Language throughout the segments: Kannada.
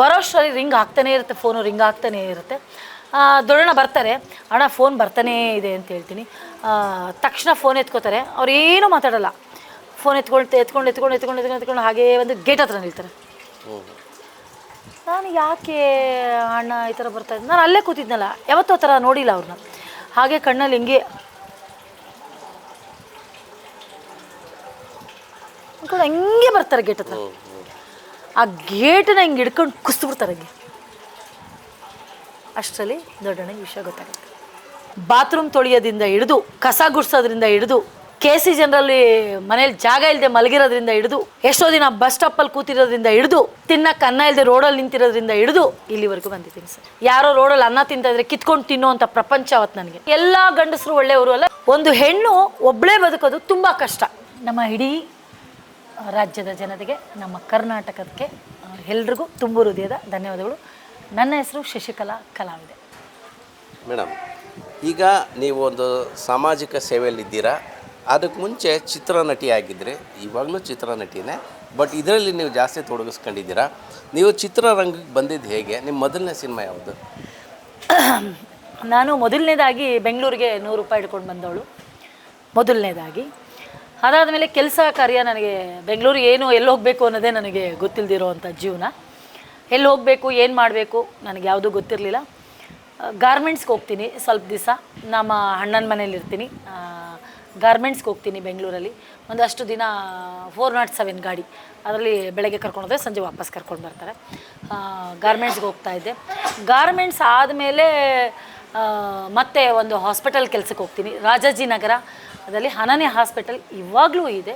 ಬರೋಷ್ಟರಲ್ಲಿ ರಿಂಗ್ ಆಗ್ತಾನೆ ಇರುತ್ತೆ, ಫೋನು ರಿಂಗ್ ಆಗ್ತಾನೆ ಇರುತ್ತೆ. ದೊಡ್ಡಣ್ಣ ಬರ್ತಾರೆ. ಅಣ್ಣ, ಫೋನ್ ಬರ್ತಾನೇ ಇದೆ ಅಂತ ಹೇಳ್ತೀನಿ. ತಕ್ಷಣ ಫೋನ್ ಎತ್ಕೋತಾರೆ. ಅವ್ರು ಏನೂ ಮಾತಾಡಲ್ಲ. ಫೋನ್ ಎತ್ಕೊಳ್ತಾ ಎತ್ಕೊಂಡು ಎತ್ಕೊಂಡು ಎತ್ಕೊಂಡು ಎತ್ಕೊಂಡು ಎತ್ಕೊಂಡು ಹಾಗೇ ಒಂದು ಗೇಟ್ ಹತ್ರ ನಿಲ್ತಾರೆ. ನಾನು ಯಾಕೆ ಅಣ್ಣ ಈ ಥರ ಬರ್ತಾ ನಾನು ಅಲ್ಲೇ ಕೂತಿದ್ನಲ್ಲ. ಯಾವತ್ತೂ ಆ ಥರ ನೋಡಿಲ್ಲ ಅವ್ರನ್ನ. ಹಾಗೆ ಕಣ್ಣಲ್ಲಿ ಹಿಂಗೆ ಕೂಡ ಹಂಗೆ ಬರ್ತಾರೆ ಗೇಟ್ ಹತ್ರ. ಆ ಗೇಟನ್ನ ಹಿಂಗೆ ಹಿಡ್ಕೊಂಡು ಕುಸ್ಬಿಡ್ತಾರೆ ಹಂಗೆ. ಅಷ್ಟರಲ್ಲಿ ದೊಡ್ಡಣ್ಣಗೆ ವಿಷಯ ಗೊತ್ತಾಗುತ್ತೆ. ಬಾತ್ರೂಮ್ ತೊಳೆಯೋದ್ರಿಂದ ಹಿಡಿದು, ಕಸ ಗುಡಿಸೋದ್ರಿಂದ ಹಿಡಿದು, ಕೆ ಸಿ ಜನರಲ್ಲಿ ಮನೇಲಿ ಜಾಗ ಇಲ್ಲದೆ ಮಲಗಿರೋದ್ರಿಂದ ಹಿಡಿದು, ಎಷ್ಟೋ ದಿನ ಬಸ್ ಸ್ಟಾಪಲ್ಲಿ ಕೂತಿರೋದ್ರಿಂದ ಹಿಡಿದು ತಿನ್ನಕ್ಕೆ ಅನ್ನ ಇಲ್ಲದೆ ರೋಡಲ್ಲಿ ನಿಂತಿರೋದ್ರಿಂದ ಹಿಡಿದು ಇಲ್ಲಿವರೆಗೂ ಬಂದಿದ್ದೀನಿ ಸರ್. ಯಾರೋ ರೋಡಲ್ಲಿ ಅನ್ನ ತಿಂತಾ ಇದ್ರೆ ಕಿತ್ಕೊಂಡು ತಿನ್ನುವಂಥ ಪ್ರಪಂಚ ಅವತ್ತು ನನಗೆ. ಎಲ್ಲ ಗಂಡಸರು ಒಳ್ಳೆಯವರು ಅಲ್ಲ, ಒಂದು ಹೆಣ್ಣು ಒಬ್ಬಳೇ ಬದುಕೋದು ತುಂಬ ಕಷ್ಟ. ನಮ್ಮ ಇಡೀ ರಾಜ್ಯದ ಜನತೆಗೆ ನಮ್ಮ ಕರ್ನಾಟಕಕ್ಕೆ ಎಲ್ರಿಗೂ ತುಂಬ ಹೃದಯದ ಧನ್ಯವಾದಗಳು. ನನ್ನ ಹೆಸರು ಶಶಿಕಲಾ ಕಲಾವಿದೆ. ಮೇಡಮ್ ಈಗ ನೀವು ಒಂದು ಸಾಮಾಜಿಕ ಸೇವೆಯಲ್ಲಿದ್ದೀರಾ ಅದಕ್ಕೆ ಮುಂಚೆ ಚಿತ್ರನಟಿ ಆಗಿದ್ದರೆ ಇವಾಗಲೂ ಚಿತ್ರನಟಿನೇ ಬಟ್ ಇದರಲ್ಲಿ ನೀವು ಜಾಸ್ತಿ ತೊಡಗಿಸ್ಕೊಂಡಿದ್ದೀರಾ. ನೀವು ಚಿತ್ರರಂಗಕ್ಕೆ ಬಂದಿದ್ದು ಹೇಗೆ ನಿಮ್ಮ ಮೊದಲನೇ ಸಿನಿಮಾ ಯಾವುದು? ನಾನು ಮೊದಲನೇದಾಗಿ ಬೆಂಗಳೂರಿಗೆ ನೂರು ರೂಪಾಯಿ ಹಿಡ್ಕೊಂಡು ಬಂದವಳು. ಮೊದಲನೇದಾಗಿ. ಅದಾದಮೇಲೆ ಕೆಲಸ ಕಾರ್ಯ ನನಗೆ ಬೆಂಗಳೂರಿಗೆ ಏನು ಎಲ್ಲಿ ಹೋಗಬೇಕು ಅನ್ನೋದೇ ನನಗೆ ಗೊತ್ತಿಲ್ಲದಿರೋವಂಥ ಜೀವನ. ಎಲ್ಲಿ ಹೋಗಬೇಕು, ಏನು ಮಾಡಬೇಕು ನನಗೆ ಯಾವುದೂ ಗೊತ್ತಿರಲಿಲ್ಲ. ಗಾರ್ಮೆಂಟ್ಸ್ಗೆ ಹೋಗ್ತೀನಿ ಸ್ವಲ್ಪ ದಿವಸ. ನಮ್ಮ ಅಣ್ಣನ ಮನೇಲಿ ಇರ್ತೀನಿ. ಗಾರ್ಮೆಂಟ್ಸ್ಗೆ ಹೋಗ್ತೀನಿ ಬೆಂಗಳೂರಲ್ಲಿ. ಒಂದಷ್ಟು ದಿನ ಫೋರ್ ನಾಟ್ ಸೆವೆನ್ ಗಾಡಿ. ಅದರಲ್ಲಿ ಬೆಳಗ್ಗೆ ಕರ್ಕೊಂಡು ಹೋದರೆ ಸಂಜೆ ವಾಪಸ್ ಕರ್ಕೊಂಡು ಬರ್ತಾರೆ. ಗಾರ್ಮೆಂಟ್ಸ್ಗೆ ಹೋಗ್ತಾ ಇದ್ದೆ. ಗಾರ್ಮೆಂಟ್ಸ್ ಆದಮೇಲೆ ಮತ್ತೆ ಒಂದು ಹಾಸ್ಪಿಟಲ್ ಕೆಲಸಕ್ಕೆ ಹೋಗ್ತೀನಿ. ರಾಜಾಜಿನಗರ. ಅದರಲ್ಲಿ ಹನನೆ ಹಾಸ್ಪಿಟಲ್ ಇವಾಗಲೂ ಇದೆ.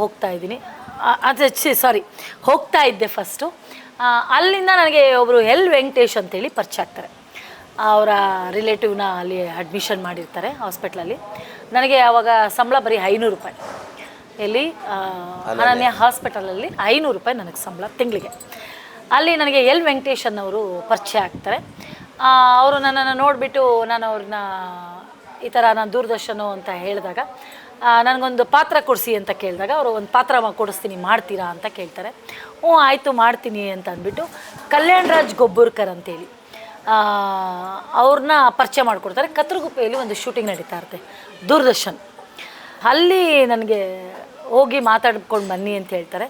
ಹೋಗ್ತಾ ಇದ್ದೀನಿ. ಅದು ಚಿ ಸಾರಿ ಹೋಗ್ತಾ ಇದ್ದೆ ಫಸ್ಟು ಅಲ್ಲಿಂದ ನನಗೆ ಒಬ್ಬರು ಎಲ್ ವೆಂಕಟೇಶ್ ಅಂತೇಳಿ ಪರಿಚಯ ಆಗ್ತಾರೆ. ಅವರ ರಿಲೇಟಿವ್ನ ಅಲ್ಲಿ ಅಡ್ಮಿಷನ್ ಮಾಡಿರ್ತಾರೆ ಹಾಸ್ಪಿಟ್ಲಲ್ಲಿ ನನಗೆ ಆವಾಗ ಸಂಬಳ ಬರೀ ಐನೂರು ರೂಪಾಯಿ. ಎಲ್ಲಿ? ಅನನ್ಯ ಹಾಸ್ಪಿಟಲಲ್ಲಿ ಐನೂರು ರೂಪಾಯಿ ನನಗೆ ಸಂಬಳ ತಿಂಗಳಿಗೆ. ಅಲ್ಲಿ ನನಗೆ ಎಲ್ ವೆಂಕಟೇಶನ್ ಅವರು ಪರಿಚಯ ಆಗ್ತಾರೆ. ಅವರು ನನ್ನನ್ನು ನೋಡಿಬಿಟ್ಟು ನಾನು ಅವ್ರನ್ನ ಈ ಥರ ನಾನು ದೂರದರ್ಶನ ಅಂತ ಹೇಳಿದಾಗ ನನಗೊಂದು ಪಾತ್ರ ಕೊಡಿಸಿ ಅಂತ ಕೇಳಿದಾಗ ಅವರು ಒಂದು ಪಾತ್ರ ಕೊಡಿಸ್ತೀನಿ, ಮಾಡ್ತೀರಾ ಅಂತ ಕೇಳ್ತಾರೆ. ಹ್ಞೂ, ಆಯಿತು, ಮಾಡ್ತೀನಿ ಅಂತ ಅಂದ್ಬಿಟ್ಟು ಕಲ್ಯಾಣ್ ರಾಜ್ ಗೊಬ್ಬುರ್ಕರ್ ಅಂತೇಳಿ ಅವ್ರನ್ನ ಪರಿಚಯ ಮಾಡಿಕೊಡ್ತಾರೆ. ಕತ್ರಗುಪ್ಪೆಯಲ್ಲಿ ಒಂದು ಶೂಟಿಂಗ್ ನಡೀತಾ ಇರುತ್ತೆ, ದೂರದರ್ಶನ್. ಅಲ್ಲಿ ನನಗೆ ಹೋಗಿ ಮಾತಾಡ್ಕೊಂಡು ಬನ್ನಿ ಅಂತ ಹೇಳ್ತಾರೆ.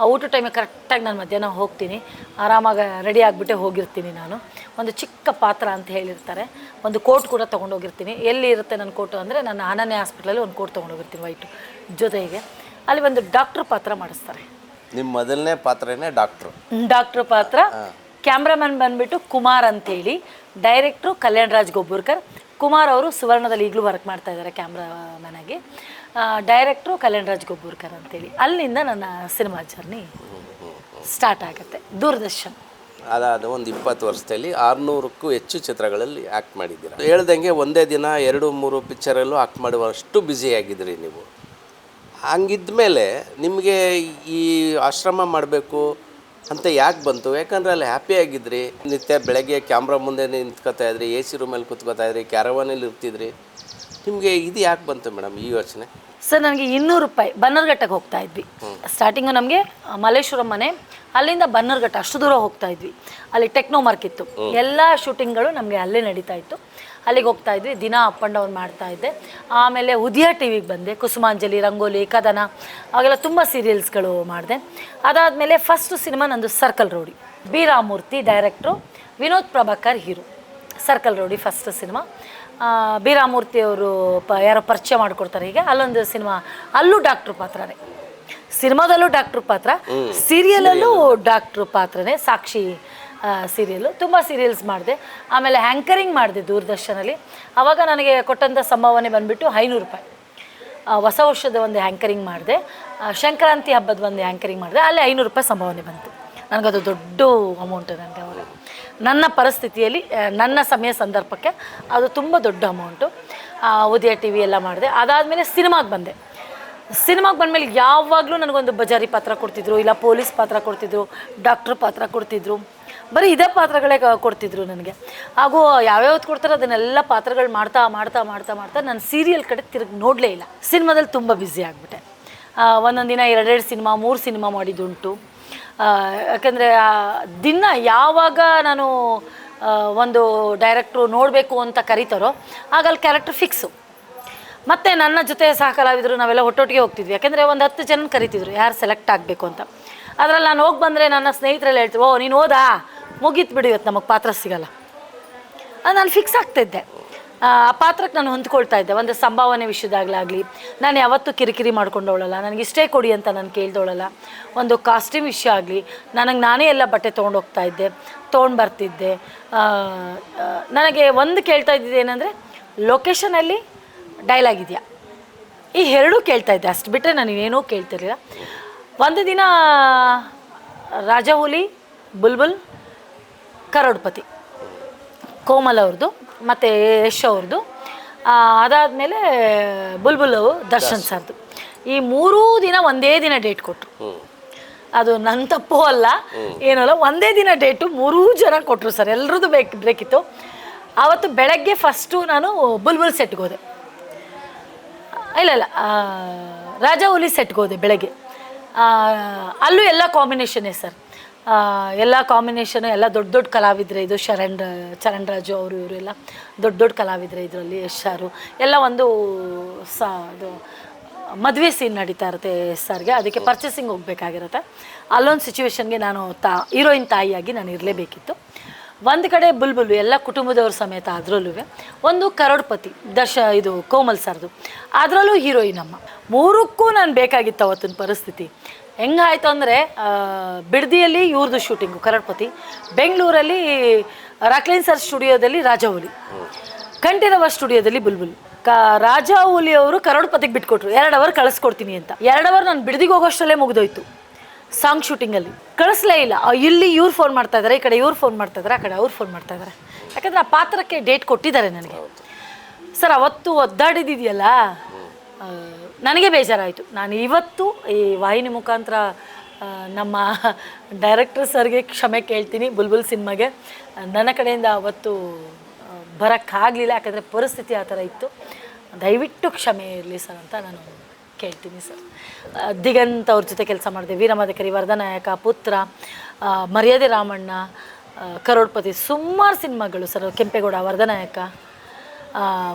ಆ ಊಟ ಟೈಮಿಗೆ ಕರೆಕ್ಟಾಗಿ ನಾನು ಮಧ್ಯಾಹ್ನ ಹೋಗ್ತೀನಿ. ಆರಾಮಾಗಿ ರೆಡಿ ಆಗಿಬಿಟ್ಟೆ ಹೋಗಿರ್ತೀನಿ ನಾನು. ಒಂದು ಚಿಕ್ಕ ಪಾತ್ರ ಅಂತ ಹೇಳಿರ್ತಾರೆ. ಒಂದು ಕೋಟ್ ಕೂಡ ತೊಗೊಂಡೋಗಿರ್ತೀನಿ ಎಲ್ಲಿ ಇರುತ್ತೆ ನನ್ನ ಕೋಟು ಅಂದರೆ ನನ್ನ ಅನನ್ಯ ಹಾಸ್ಪಿಟ್ಲಲ್ಲಿ ಒಂದು ಕೋಟ್ ತೊಗೊಂಡೋಗಿರ್ತೀನಿ ವೈಟು ಜೊತೆಗೆ. ಅಲ್ಲಿ ಒಂದು ಡಾಕ್ಟ್ರ್ ಪಾತ್ರ ಮಾಡಿಸ್ತಾರೆ. ನಿಮ್ಮ ಮೊದಲನೇ ಪಾತ್ರನೇ ಡಾಕ್ಟ್ರು ಡಾಕ್ಟ್ರ್ ಪಾತ್ರ. ಕ್ಯಾಮ್ರಾಮನ್ ಬಂದ್ಬಿಟ್ಟು ಕುಮಾರ್ ಅಂತೇಳಿ. ಡೈರೆಕ್ಟ್ರು ಕಲ್ಯಾಣ್ ರಾಜ್ ಗೊಬ್ಬುರ್ಕರ್. ಕುಮಾರ್ ಅವರು ಸುವರ್ಣದಲ್ಲಿ ಈಗಲೂ ವರ್ಕ್ ಮಾಡ್ತಾ ಇದ್ದಾರೆ ಕ್ಯಾಮ್ರಾಮನ್ ಆಗಿ. ಡೈರೆಕ್ಟ್ರು ಕಲ್ಯಾಣ್ ರಾಜ್ ಗೊಬ್ಬರ್ಕರ್ ಅಂತೇಳಿ. ಅಲ್ಲಿಂದ ನನ್ನ ಸಿನಿಮಾ ಜರ್ನಿ ಸ್ಟಾರ್ಟ್ ಆಗುತ್ತೆ. ದೂರದರ್ಶನ್. ಅದಾದ ಒಂದು ಇಪ್ಪತ್ತು ವರ್ಷದಲ್ಲಿ ಆರುನೂರಕ್ಕೂ ಹೆಚ್ಚು ಚಿತ್ರಗಳಲ್ಲಿ ಆ್ಯಕ್ಟ್ ಮಾಡಿದ್ದೀರಾ? ಹೇಳ್ದಂಗೆ ಒಂದೇ ದಿನ ಎರಡು, ಮೂರು ಪಿಕ್ಚರಲ್ಲೂ ಆ್ಯಕ್ಟ್ ಮಾಡುವಷ್ಟು ಬ್ಯುಸಿಯಾಗಿದ್ರಿ ನೀವು. ಹಂಗಿದ್ಮೇಲೆ ನಿಮಗೆ ಈ ಆಶ್ರಮ ಮಾಡಬೇಕು ಅಂತ ಯಾಕೆ ಬಂತು? ಯಾಕಂದರೆ ಅಲ್ಲಿ ಹ್ಯಾಪಿ ಆಗಿದ್ರಿ. ನಿತ್ಯ ಬೆಳಗ್ಗೆ ಕ್ಯಾಮ್ರಾ ಮುಂದೆ ನಿಂತ್ಕೋತಾ ಇದ್ರಿ ಎ ಸಿ ರೂಮಲ್ಲಿ ಕೂತ್ಕೋತಾ ಇದ್ರಿ ಕ್ಯಾರವಾನಲ್ಲಿ ಇರ್ತಿದ್ರಿ. ನಿಮಗೆ ಇದು ಯಾಕೆ ಬಂತು ಮೇಡಮ್ ಈ ಯೋಚನೆ? ಸರ್ ನನಗೆ ಇನ್ನೂರು ರೂಪಾಯಿ ಬನ್ನರ್ಘಟ್ಟಕ್ಕೆ ಹೋಗ್ತಾ ಇದ್ವಿ. ಸ್ಟಾರ್ಟಿಂಗು ನಮಗೆ ಮಲ್ಲೇಶ್ವರಂ ಮನೆ ಅಲ್ಲಿಂದ ಬನ್ನರ್ಘಟ್ಟ ಅಷ್ಟು ದೂರ ಹೋಗ್ತಾ ಇದ್ವಿ. ಅಲ್ಲಿ ಟೆಕ್ನೋ ಮಾರ್ಕ್ ಇತ್ತು. ಎಲ್ಲ ಶೂಟಿಂಗ್ಗಳು ನಮಗೆ ಅಲ್ಲೇ ನಡೀತಾ ಇತ್ತು. ಅಲ್ಲಿಗೆ ಹೋಗ್ತಾ ಇದ್ವಿ ದಿನ ಅಪ್ ಆ್ಯಂಡ್ ಡೌನ್ ಮಾಡ್ತಾ ಇದ್ದೆ. ಆಮೇಲೆ ಉದಯ ಟಿ ವಿಗೆ ಬಂದೆ ಕುಸುಮಾಂಜಲಿ ರಂಗೋಲಿ ಕದನ ಅವಾಗೆಲ್ಲ ತುಂಬ ಸೀರಿಯಲ್ಸ್ಗಳು ಮಾಡಿದೆ. ಅದಾದಮೇಲೆ ಫಸ್ಟ್ ಸಿನಿಮಾ ನಂದು circle rowdy B Ramurthy director Vinod Prabhakar hero circle rowdy first cinema B Ramurthy ಅವರು ಪ ಯಾರೋ ಪರಿಚಯ ಮಾಡಿಕೊಡ್ತಾರೆ. ಈಗ ಅಲ್ಲೊಂದು ಸಿನಿಮಾ ಅಲ್ಲೂ ಡಾಕ್ಟ್ರ್ ಪಾತ್ರನೇ. ಸಿನಿಮಾದಲ್ಲೂ ಡಾಕ್ಟ್ರ್ ಪಾತ್ರ ಸೀರಿಯಲಲ್ಲೂ ಡಾಕ್ಟ್ರ್ ಪಾತ್ರನೇ ಸಾಕ್ಷಿ ಸೀರಿಯಲ್ಲು ತುಂಬ ಸೀರಿಯಲ್ಸ್ ಮಾಡಿದೆ. ಆಮೇಲೆ ಹ್ಯಾಂಕರಿಂಗ್ ಮಾಡಿದೆ ದೂರದರ್ಶನಲ್ಲಿ. ಆವಾಗ ನನಗೆ ಕೊಟ್ಟಂಥ ಸಂಭಾವನೆ ಬಂದುಬಿಟ್ಟು ಐನೂರು ರೂಪಾಯಿ. ಹೊಸ ವರ್ಷದ ಒಂದು ಹ್ಯಾಂಕರಿಂಗ್ ಮಾಡಿದೆ. ಸಂಕ್ರಾಂತಿ ಹಬ್ಬದ ಒಂದು ಹ್ಯಾಂಕರಿಂಗ್ ಮಾಡಿದೆ. ಅಲ್ಲಿ ಐನೂರು ರೂಪಾಯಿ ಸಂಭಾವನೆ ಬಂತು. ನನಗದು ದೊಡ್ಡ ಅಮೌಂಟ್ ನನಗೆ ಅವಾಗ ನನ್ನ ಪರಿಸ್ಥಿತಿಯಲ್ಲಿ ನನ್ನ ಸಮಯ ಸಂದರ್ಭಕ್ಕೆ ಅದು ತುಂಬ ದೊಡ್ಡ ಅಮೌಂಟು ಉದಯ ಟಿ ವಿ ಎಲ್ಲ ಮಾಡಿದೆ. ಅದಾದಮೇಲೆ ಸಿನಿಮಾಗೆ ಬಂದೆ. ಸಿನಿಮಾಗೆ ಬಂದಮೇಲೆ ಯಾವಾಗಲೂ ನನಗೊಂದು ಬಜಾರಿ ಪಾತ್ರ ಕೊಡ್ತಿದ್ರು, ಇಲ್ಲ ಪೊಲೀಸ್ ಪಾತ್ರ ಕೊಡ್ತಿದ್ರು ಡಾಕ್ಟ್ರ್ ಪಾತ್ರ ಕೊಡ್ತಿದ್ರು, ಬರೀ ಇದೇ ಪಾತ್ರಗಳೇ ಕೊಡ್ತಿದ್ರು ನನಗೆ. ಹಾಗೂ ಯಾವ್ಯಾವ್ದು ಕೊಡ್ತಾರೆ ಅದನ್ನೆಲ್ಲ ಪಾತ್ರಗಳು ಮಾಡ್ತಾ ಮಾಡ್ತಾ ಮಾಡ್ತಾ ಮಾಡ್ತಾ ನಾನು ಸೀರಿಯಲ್ ಕಡೆ ತಿರುಗಿ ನೋಡಲೇ ಇಲ್ಲ. ಸಿನಿಮಾದಲ್ಲಿ ತುಂಬ ಬ್ಯುಸಿ ಆಗಿಬಿಟ್ಟೆ. ಒಂದೊಂದು ದಿನ ಎರಡೆರಡು ಸಿನಿಮಾ ಮೂರು ಸಿನಿಮಾ ಮಾಡಿದ್ದುಂಟು. ಯಾಕಂದರೆ ದಿನ ಯಾವಾಗ ನಾನು ಒಂದು ಡೈರೆಕ್ಟ್ರು ನೋಡಬೇಕು ಅಂತ ಕರೀತಾರೋ, ಆಗ ಅಲ್ಲಿ ಕ್ಯಾರೆಕ್ಟ್ರ್ ಫಿಕ್ಸು ಮತ್ತು ನನ್ನ ಜೊತೆ ಸಹ ಕಲಾವಿದರು ನಾವೆಲ್ಲ ಒಟ್ಟೊಟ್ಟಿಗೆ ಹೋಗ್ತಿದ್ವಿ. ಯಾಕೆಂದರೆ ಒಂದು ಹತ್ತು ಜನ ಕರಿತಿದ್ರು, ಯಾರು ಸೆಲೆಕ್ಟ್ ಆಗಬೇಕು ಅಂತ. ಅದರಲ್ಲಿ ನಾನು ಹೋಗಿ ಬಂದರೆ ನನ್ನ ಸ್ನೇಹಿತರೆಲ್ಲ ಹೇಳ್ತೀವಿ ಓ, ನೀನು ಹೋದಾ? ಮುಗೀತು ಬಿಡು ಇವತ್ತು ನಮಗೆ ಪಾತ್ರ ಸಿಗಲ್ಲ. ನಾನು ಫಿಕ್ಸ್ ಆಗ್ತಾಯಿದ್ದೆ ಆ ಪಾತ್ರಕ್ಕೆ ನಾನು ಹೊಂದ್ಕೊಳ್ತಾ ಇದ್ದೆ. ಒಂದು ಸಂಭಾವನೆ ವಿಷಯದಾಗಲಾಗಲಿ, ನಾನು ಯಾವತ್ತೂ ಕಿರಿಕಿರಿ ಮಾಡ್ಕೊಂಡವಳಲ್ಲ. ನನಗೆ ಇಷ್ಟೇ ಕೊಡಿ ಅಂತ ನಾನು ಕೇಳ್ದವಳಲ್ಲ ಒಂದು ಕಾಸ್ಟ್ಯೂಮ್ ವಿಷಯ ಆಗಲಿ, ನನಗೆ ನಾನೇ ಎಲ್ಲ ಬಟ್ಟೆ ತೊಗೊಂಡೋಗ್ತಾ ಇದ್ದೆ, ತೊಗೊಂಡು ಬರ್ತಿದ್ದೆ. ನನಗೆ ಒಂದು ಕೇಳ್ತಾ ಇದ್ದಿದ್ದು ಏನಂದರೆ ಲೊಕೇಶನಲ್ಲಿ ಡೈಲಾಗ್ ಇದೆಯಾ? ಈ ಎರಡೂ ಕೇಳ್ತಾ ಇದ್ದೆ. ಅಷ್ಟು ಬಿಟ್ಟರೆ ನಾನು ಏನೂ ಕೇಳ್ತಿರ್ಲಿಲ್ಲ. ಒಂದು ದಿನ, ರಾಜಹುಲಿ, ಬುಲ್ಬುಲ್, ಕರೋಡ್ಪತಿ, ಕೋಮಲ್ ಅವ್ರದ್ದು ಮತ್ತು ಯಶ್ ಅವ್ರದ್ದು ಅದಾದಮೇಲೆ ಬುಲ್ಬುಲ್ ಅವ್ರು ದರ್ಶನ್ ಸರ್ದು. ಈ ಮೂರೂ ದಿನ ಒಂದೇ ದಿನ ಡೇಟ್ ಕೊಟ್ಟರು ಅದು ನನ್ನ ತಪ್ಪು ಅಲ್ಲ. ಏನಲ್ಲ ಒಂದೇ ದಿನ ಡೇಟು ಮೂರೂ ಜನ ಕೊಟ್ಟರು ಸರ್. ಎಲ್ರದ್ದು ಬೇಕು ಬೇಕಿತ್ತು. ಆವತ್ತು ಬೆಳಗ್ಗೆ ಫಸ್ಟು ನಾನು ಬುಲ್ಬುಲ್ ಸೆಟ್ಗೆ ಹೋದೆ. ಇಲ್ಲ ಇಲ್ಲ ರಾಜಾ ಹುಲಿ ಸೆಟ್ಗೆ ಹೋದೆ ಬೆಳಗ್ಗೆ. ಅಲ್ಲೂ ಎಲ್ಲ ಕಾಂಬಿನೇಷನ್ನೇ ಸರ್. ಎಲ್ಲ ಕಾಂಬಿನೇಷನ್ ಎಲ್ಲ ದೊಡ್ಡ ದೊಡ್ಡ ಕಲಾವಿದ್ರೆ ಇದು ಶರಣ್ ಚರಣರಾಜು ಚರಣ್ ರಾಜು ಅವರು, ಇವರು ಎಲ್ಲ ದೊಡ್ಡ ದೊಡ್ಡ ಕಲಾವಿದ್ರೆ ಇದರಲ್ಲಿ ಯಶಾರು ಎಲ್ಲ ಒಂದು ಸ ಅದು ಮದುವೆ ಸೀನ್ ನಡೀತಾ ಇರುತ್ತೆ ಎಸ್ ಸರ್ಗೆ. ಅದಕ್ಕೆ ಪರ್ಚೇಸಿಂಗ್ ಹೋಗ್ಬೇಕಾಗಿರುತ್ತೆ. ಅಲ್ಲೊಂದು ಸಿಚುವೇಶನ್ಗೆ ನಾನು ತಾ ಹೀರೋಯಿನ್ ತಾಯಿಯಾಗಿ ನಾನು ಇರಲೇಬೇಕಿತ್ತು. ಒಂದು ಕಡೆ ಬುಲ್ಬುಲು ಎಲ್ಲ ಕುಟುಂಬದವ್ರ ಸಮೇತ ಅದರಲ್ಲೂ ಒಂದು ಕರೋಡ್ಪತಿ, ದಶ, ಇದು ಕೋಮಲ್ ಸರ್ದು. ಅದರಲ್ಲೂ ಹೀರೋಯಿನ್ ಅಮ್ಮ. ಮೂರಕ್ಕೂ ನಾನು ಬೇಕಾಗಿತ್ತು ಅವತ್ತಿನ ಪರಿಸ್ಥಿತಿ. ಹೆಂಗಾಯ್ತು ಅಂದರೆ ಬಿಡದಿಯಲ್ಲಿ ಇವ್ರದ್ದು ಶೂಟಿಂಗು ಕರಡ್ಪತಿ. ಬೆಂಗಳೂರಲ್ಲಿ ರಾಕ್ಲೈನ್ ಸರ್ ಸ್ಟುಡಿಯೋದಲ್ಲಿ ರಾಜಹುಲಿ ಕಂಠೀರವ ಸ್ಟುಡಿಯೋದಲ್ಲಿ ಬುಲ್ಬುಲ್. ಕ ರಾಜ ಹುಲಿ ಅವರು ಕರಡ್ಪತಿಗೆ ಬಿಟ್ಕೊಟ್ರು. ಎರಡು ಅವರ್ ಕಳಿಸ್ಕೊಡ್ತೀನಿ ಅಂತ. ಎರಡು ಅವರ್ ನಾನು ಬಿಡದಿಗೆ ಹೋಗೋಷ್ಟರಲ್ಲೇ ಮುಗಿದೋಯ್ತು. ಸಾಂಗ್ ಶೂಟಿಂಗಲ್ಲಿ ಕಳಿಸ್ಲೇ ಇಲ್ಲ. ಇಲ್ಲಿ ಇವ್ರು ಫೋನ್ ಮಾಡ್ತಾ ಇದ್ದಾರೆ ಈ ಕಡೆ ಇವ್ರು ಫೋನ್ ಮಾಡ್ತಾ ಇದ್ದಾರೆ ಆ ಕಡೆ ಅವ್ರು ಫೋನ್ ಮಾಡ್ತಾ ಇದ್ದಾರೆ ಯಾಕಂದ್ರೆ ಆ ಪಾತ್ರಕ್ಕೆ ಡೇಟ್ ಕೊಟ್ಟಿದ್ದಾರೆ ನನಗೆ. ಸರ್ ಅವತ್ತು ಒದ್ದಾಡಿದಿದೆಯಲ್ಲ? ಆ, ನನಗೆ ಬೇಜಾರಾಯಿತು. ನಾನು ಇವತ್ತು ಈ ವಾಹಿನಿ ಮುಖಾಂತರ ನಮ್ಮ ಡೈರೆಕ್ಟರ್ ಸರ್ಗೆ ಕ್ಷಮೆ ಕೇಳ್ತೀನಿ ಬುಲ್ಬುಲ್ ಸಿನಿಮಾಗೆ. ನನ್ನ ಕಡೆಯಿಂದ ಅವತ್ತು ಬರೋಕ್ಕಾಗಲಿಲ್ಲ, ಯಾಕಂದರೆ ಪರಿಸ್ಥಿತಿ ಆ ಥರ ಇತ್ತು. ದಯವಿಟ್ಟು ಕ್ಷಮೆ ಇರಲಿ ಸರ್ ಅಂತ ನಾನು ಕೇಳ್ತೀನಿ ಸರ್. ದಿಗಂತ ಅವ್ರ ಜೊತೆ ಕೆಲಸ ಮಾಡಿದೆ. ವೀರಮಾದಕರಿ ವರದನಾಯಕ ಪುತ್ರ ಮರ್ಯಾದೆ ರಾಮಣ್ಣ ಕರೋಡ್ಪತಿ, ಸುಮಾರು ಸಿನಿಮಾಗಳು ಸರ್. ಕೆಂಪೇಗೌಡ ವರದನಾಯಕ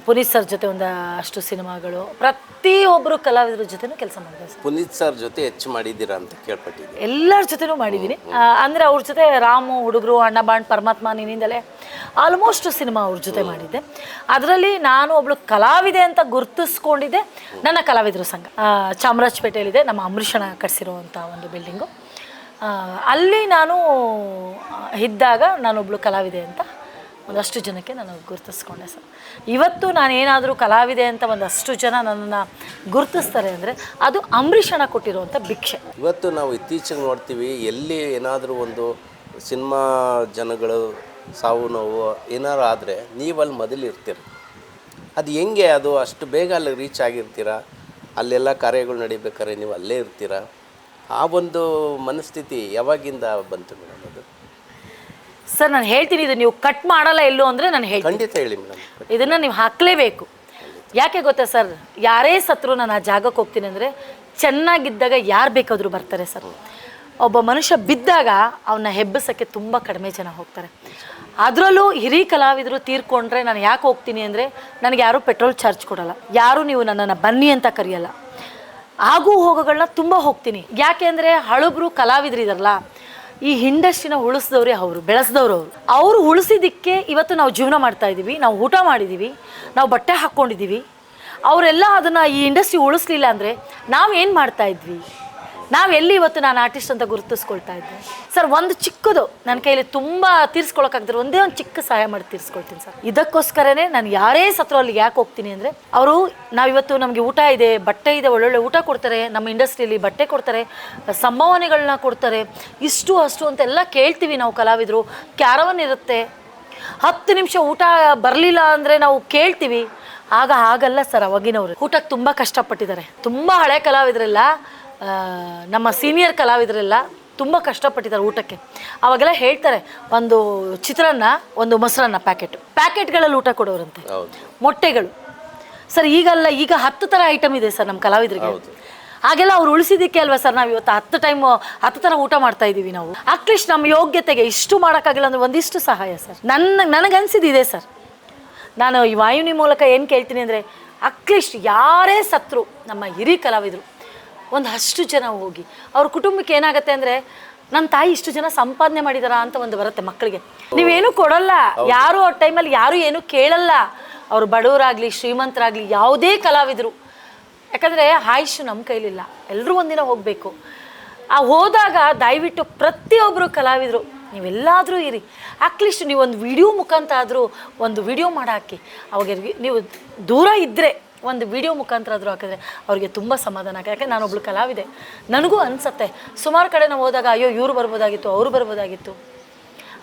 ಪುನೀತ್ ಸರ್ ಜೊತೆ ಒಂದು ಅಷ್ಟು ಸಿನಿಮಾಗಳು. ಪ್ರತಿಯೊಬ್ಬರು ಕಲಾವಿದರ ಜೊತೆನೂ ಕೆಲಸ ಮಾಡಿದೆ ಸರ್. ಪುನೀತ್ ಸರ್ ಜೊತೆ ಹೆಚ್ಚು ಮಾಡಿದ್ದೀರಾ ಅಂತ ಕೇಳ್ಪಟ್ಟಿದ್ದೀನಿ. ಎಲ್ಲರ ಜೊತೆನೂ ಮಾಡಿದ್ದೀನಿ. ಅಂದರೆ ಅವ್ರ ಜೊತೆ ರಾಮು ಹುಡುಗರು ಅಣ್ಣ ಬಾಂಡ್ ಪರಮಾತ್ಮ ನಿನ್ನಿಂದಲೇ ಆಲ್ಮೋಸ್ಟ್ ಸಿನಿಮಾ ಅವ್ರ ಜೊತೆ ಮಾಡಿದ್ದೆ. ಅದರಲ್ಲಿ ನಾನು ಒಬ್ಳು ಕಲಾವಿದೆ ಅಂತ ಗುರುತಿಸ್ಕೊಂಡಿದ್ದೆ ನನ್ನ ಕಲಾವಿದರ ಸಂಘ. ಚಾಮರಾಜಪೇಟೆಯಲ್ಲಿದೆ ನಮ್ಮ ಅಂಬರೀಷಣ ಕಟ್ಸಿರುವಂಥ ಒಂದು ಬಿಲ್ಡಿಂಗು. ಅಲ್ಲಿ ನಾನು ಇದ್ದಾಗ ನಾನೊಬ್ಳು ಕಲಾವಿದೆ ಅಂತ ಒಂದಷ್ಟು ಜನಕ್ಕೆ ನಾನು ಗುರುತಿಸ್ಕೊಂಡೆ ಸರ್. ಇವತ್ತು ನಾನು ಏನಾದರೂ ಕಲಾವಿದೆ ಅಂತ ಒಂದಷ್ಟು ಜನ ನನ್ನನ್ನು ಗುರುತಿಸ್ತಾರೆ ಅಂದರೆ ಅದು ಅಂಬರೀಷಣ ಕೊಟ್ಟಿರುವಂಥ ಭಿಕ್ಷೆ. ಇವತ್ತು ನಾವು ಇತ್ತೀಚೆಗೆ ನೋಡ್ತೀವಿ ಎಲ್ಲಿ ಏನಾದರೂ ಒಂದು ಸಿನಿಮಾ ಜನಗಳು ಸಾವು ನೋವು ಏನಾರು ಆದರೆ ನೀವಲ್ಲಿ ಮೊದಲು ಇರ್ತೀರ ಅದು ಹೆಂಗೆ ಅದು ಅಷ್ಟು ಬೇಗ ಅಲ್ಲಿ ರೀಚ್ ಆಗಿರ್ತೀರಾ? ಅಲ್ಲೆಲ್ಲ ಕಾರ್ಯಗಳು ನಡಿಬೇಕಾದ್ರೆ ನೀವು ಅಲ್ಲೇ ಇರ್ತೀರಾ? ಆ ಒಂದು ಮನಸ್ಥಿತಿ ಯಾವಾಗಿಂದ ಬಂತು ಮೇಡಮ್ ಅದು? ಸರ್ ನಾನು ಹೇಳ್ತೀನಿ ಇದು ನೀವು ಕಟ್ ಮಾಡಲ್ಲ ಎಲ್ಲೋ ಅಂದರೆ ನಾನು ಹೇಳಿ ಖಂಡಿತ ಹೇಳಿ ಮೇಡಮ್. ಇದನ್ನು ನೀವು ಹಾಕಲೇಬೇಕು. ಯಾಕೆ ಗೊತ್ತಾ ಸರ್? ಯಾರೇ ಸತ್ರು ನಾನು ಆ ಜಾಗಕ್ಕೆ ಹೋಗ್ತೀನಿ ಅಂದರೆ ಚೆನ್ನಾಗಿದ್ದಾಗ ಯಾರು ಬೇಕಾದರೂ ಬರ್ತಾರೆ ಸರ್. ಒಬ್ಬ ಮನುಷ್ಯ ಬಿದ್ದಾಗ ಅವನ್ನ ಹೆಬ್ಬಸಕ್ಕೆ ತುಂಬ ಕಡಿಮೆ ಜನ ಹೋಗ್ತಾರೆ. ಅದರಲ್ಲೂ ಹಿರಿ ಕಲಾವಿದರು ತೀರ್ಕೊಂಡ್ರೆ ನಾನು ಯಾಕೆ ಹೋಗ್ತೀನಿ ಅಂದರೆ ನನಗೆ ಯಾರೂ ಪೆಟ್ರೋಲ್ ಚಾರ್ಜ್ ಕೊಡಲ್ಲ. ಯಾರೂ ನೀವು ನನ್ನನ್ನು ಬನ್ನಿ ಅಂತ ಕರೆಯಲ್ಲ. ಆಗು ಹೋಗೋಗಳನ್ನ ತುಂಬ ಹೋಗ್ತೀನಿ. ಯಾಕೆ ಅಂದರೆ ಹಳುಬ್ರು ಕಲಾವಿದ್ರು ಇದಾರಲ್ಲ ಈ ಇಂಡಸ್ಟ್ರಿನ ಉಳಿಸಿದವ್ರೆ ಅವರು, ಬೆಳೆಸಿದವರು ಅವರು. ಅವರು ಉಳಿಸಿದ್ದಕ್ಕೆ ಇವತ್ತು ನಾವು ಜೀವನ ಮಾಡ್ತಾ ಇದ್ದೀವಿ ನಾವು ಊಟ ಮಾಡಿದ್ದೀವಿ ನಾವು ಬಟ್ಟೆ ಹಾಕ್ಕೊಂಡಿದ್ದೀವಿ ಅವರೆಲ್ಲ ಅದನ್ನು ಈ ಇಂಡಸ್ಟ್ರಿ ಉಳಿಸ್ಲಿಲ್ಲ ಅಂದರೆ ನಾವು ಏನು ಮಾಡ್ತಾ ಇದ್ವಿ? ನಾವು ಎಲ್ಲಿ ಇವತ್ತು ನಾನು ಆರ್ಟಿಸ್ಟ್ ಅಂತ ಗುರುತಿಸ್ಕೊಳ್ತಾ ಇದ್ದೆ? ಸರ್, ಒಂದು ಚಿಕ್ಕದು ನನ್ನ ಕೈಲಿ ತುಂಬ ತೀರ್ಸ್ಕೊಳಕ್ಕಾಗದ್ರೆ ಒಂದೇ ಒಂದು ಚಿಕ್ಕ ಸಹಾಯ ಮಾಡಿ ತೀರಿಸ್ಕೊಳ್ತೀನಿ ಸರ್. ಇದಕ್ಕೋಸ್ಕರನೇ ನಾನು ಯಾರೇ ಸತ್ರು ಅಲ್ಲಿಗೆ ಯಾಕೆ ಹೋಗ್ತೀನಿ ಅಂದರೆ, ಅವರು ನಾವಿವತ್ತು ನಮಗೆ ಊಟ ಇದೆ, ಬಟ್ಟೆ ಇದೆ, ಒಳ್ಳೊಳ್ಳೆ ಊಟ ಕೊಡ್ತಾರೆ, ನಮ್ಮ ಇಂಡಸ್ಟ್ರಿಯಲ್ಲಿ ಬಟ್ಟೆ ಕೊಡ್ತಾರೆ ಸಂಭಾವನೆಗಳನ್ನ ಕೊಡ್ತಾರೆ, ಇಷ್ಟು ಅಷ್ಟು ಅಂತೆಲ್ಲ ಕೇಳ್ತೀವಿ ನಾವು ಕಲಾವಿದರು. ಕ್ಯಾರವನ್ ಇರುತ್ತೆ. ಹತ್ತು ನಿಮಿಷ ಊಟ ಬರಲಿಲ್ಲ ಅಂದರೆ ನಾವು ಕೇಳ್ತೀವಿ. ಆಗ ಆಗಲ್ಲ ಸರ್, ಅವಾಗಿನವರು. ಊಟಕ್ಕೆ ತುಂಬ ಕಷ್ಟಪಟ್ಟಿದ್ದಾರೆ. ತುಂಬ ಹಳೆ ಕಲಾವಿದರೆಲ್ಲ ನಮ್ಮ ಸೀನಿಯರ್ ಕಲಾವಿದರೆಲ್ಲ ತುಂಬ ಕಷ್ಟಪಟ್ಟಿದ್ದಾರೆ ಊಟಕ್ಕೆ. ಅವಾಗೆಲ್ಲ ಹೇಳ್ತಾರೆ ಒಂದು ಚಿತ್ರಾನ್ನ ಒಂದು ಮೊಸರನ್ನ ಪ್ಯಾಕೆಟ್ ಪ್ಯಾಕೆಟ್ಗಳಲ್ಲಿ ಊಟ ಕೊಡೋರಂತೆ. ಮೊಟ್ಟೆಗಳು. ಸರ್ ಈಗಲ್ಲ ಈಗ ಹತ್ತು ಥರ ಐಟಮ್ ಇದೆ ಸರ್ ನಮ್ಮ ಕಲಾವಿದರಿಗೆ. ಹಾಗೆಲ್ಲ ಅವ್ರು ಉಳಿಸಿದ್ದಕ್ಕೆ ಅಲ್ವಾ ಸರ್ ನಾವು ಇವತ್ತು ಹತ್ತು ಟೈಮ್ ಹತ್ತು ಥರ ಊಟ ಮಾಡ್ತಾ ಇದ್ದೀವಿ ನಾವು. ಅಟ್ಲೀಸ್ಟ್ ನಮ್ಮ ಯೋಗ್ಯತೆಗೆ ಇಷ್ಟು ಮಾಡೋಕ್ಕಾಗಿಲ್ಲ ಅಂದ್ರೆ ಒಂದಿಷ್ಟು ಸಹಾಯ ಸರ್. ನನ್ನ ನನಗನ್ಸಿದ್ದಿದೆ ಸರ್. ನಾನು ಈ ವಾಯುನಿ ಮೂಲಕ ಏನು ಕೇಳ್ತೀನಿ ಅಂದರೆ ಅಟ್ಲೀಸ್ಟ್ ಯಾರೇ ಸತ್ರು ನಮ್ಮ ಹಿರಿ ಕಲಾವಿದರು ಒಂದು ಅಷ್ಟು ಜನ ಹೋಗಿ. ಅವ್ರ ಕುಟುಂಬಕ್ಕೆ ಏನಾಗುತ್ತೆ ಅಂದರೆ ನನ್ನ ತಾಯಿ ಇಷ್ಟು ಜನ ಸಂಪಾದನೆ ಮಾಡಿದಾರ? ಅಂತ ಒಂದು ಬರುತ್ತೆ ಮಕ್ಕಳಿಗೆ. ನೀವೇನು ಕೊಡಲ್ಲ. ಯಾರು ಆ ಟೈಮಲ್ಲಿ ಯಾರು ಏನು ಕೇಳಲ್ಲ. ಅವ್ರು ಬಡವರಾಗಲಿ ಶ್ರೀಮಂತರಾಗಲಿ ಯಾವುದೇ ಕಲಾವಿದರು. ಯಾಕಂದರೆ ಆಯುಷ್ ನಮ್ಮ ಕೈಲಿಲ್ಲ. ಎಲ್ಲರೂ ಒಂದಿನ ಹೋಗಬೇಕು. ಆ ಹೋದಾಗ ದಯವಿಟ್ಟು ಪ್ರತಿಯೊಬ್ಬರು ಕಲಾವಿದರು ನೀವೆಲ್ಲಾದರೂ ಇರಿ. ಅಟ್ಲೀಸ್ಟ್ ನೀವು ಒಂದು ವಿಡಿಯೋ ಮುಖಾಂತರ ಆದರೂ ಒಂದು ವಿಡಿಯೋ ಮಾಡಾಕಿ. ಅವಾಗ ನೀವು ದೂರ ಇದ್ದರೆ ಒಂದು ವಿಡಿಯೋ ಮುಖಾಂತರ ಆದರೂ ಹಾಕಿದ್ರೆ ಅವ್ರಿಗೆ ತುಂಬ ಸಮಾಧಾನ ಆಗುತ್ತೆ. ಯಾಕೆ ನಾನೊಬ್ಳು ಕಲಾವಿದೆ. ನನಗೂ ಅನಿಸುತ್ತೆ. ಸುಮಾರು ಕಡೆ ನಾವು ಹೋದಾಗ ಅಯ್ಯೋ ಇವ್ರು ಬರ್ಬೋದಾಗಿತ್ತು ಅವರು ಬರ್ಬೋದಾಗಿತ್ತು.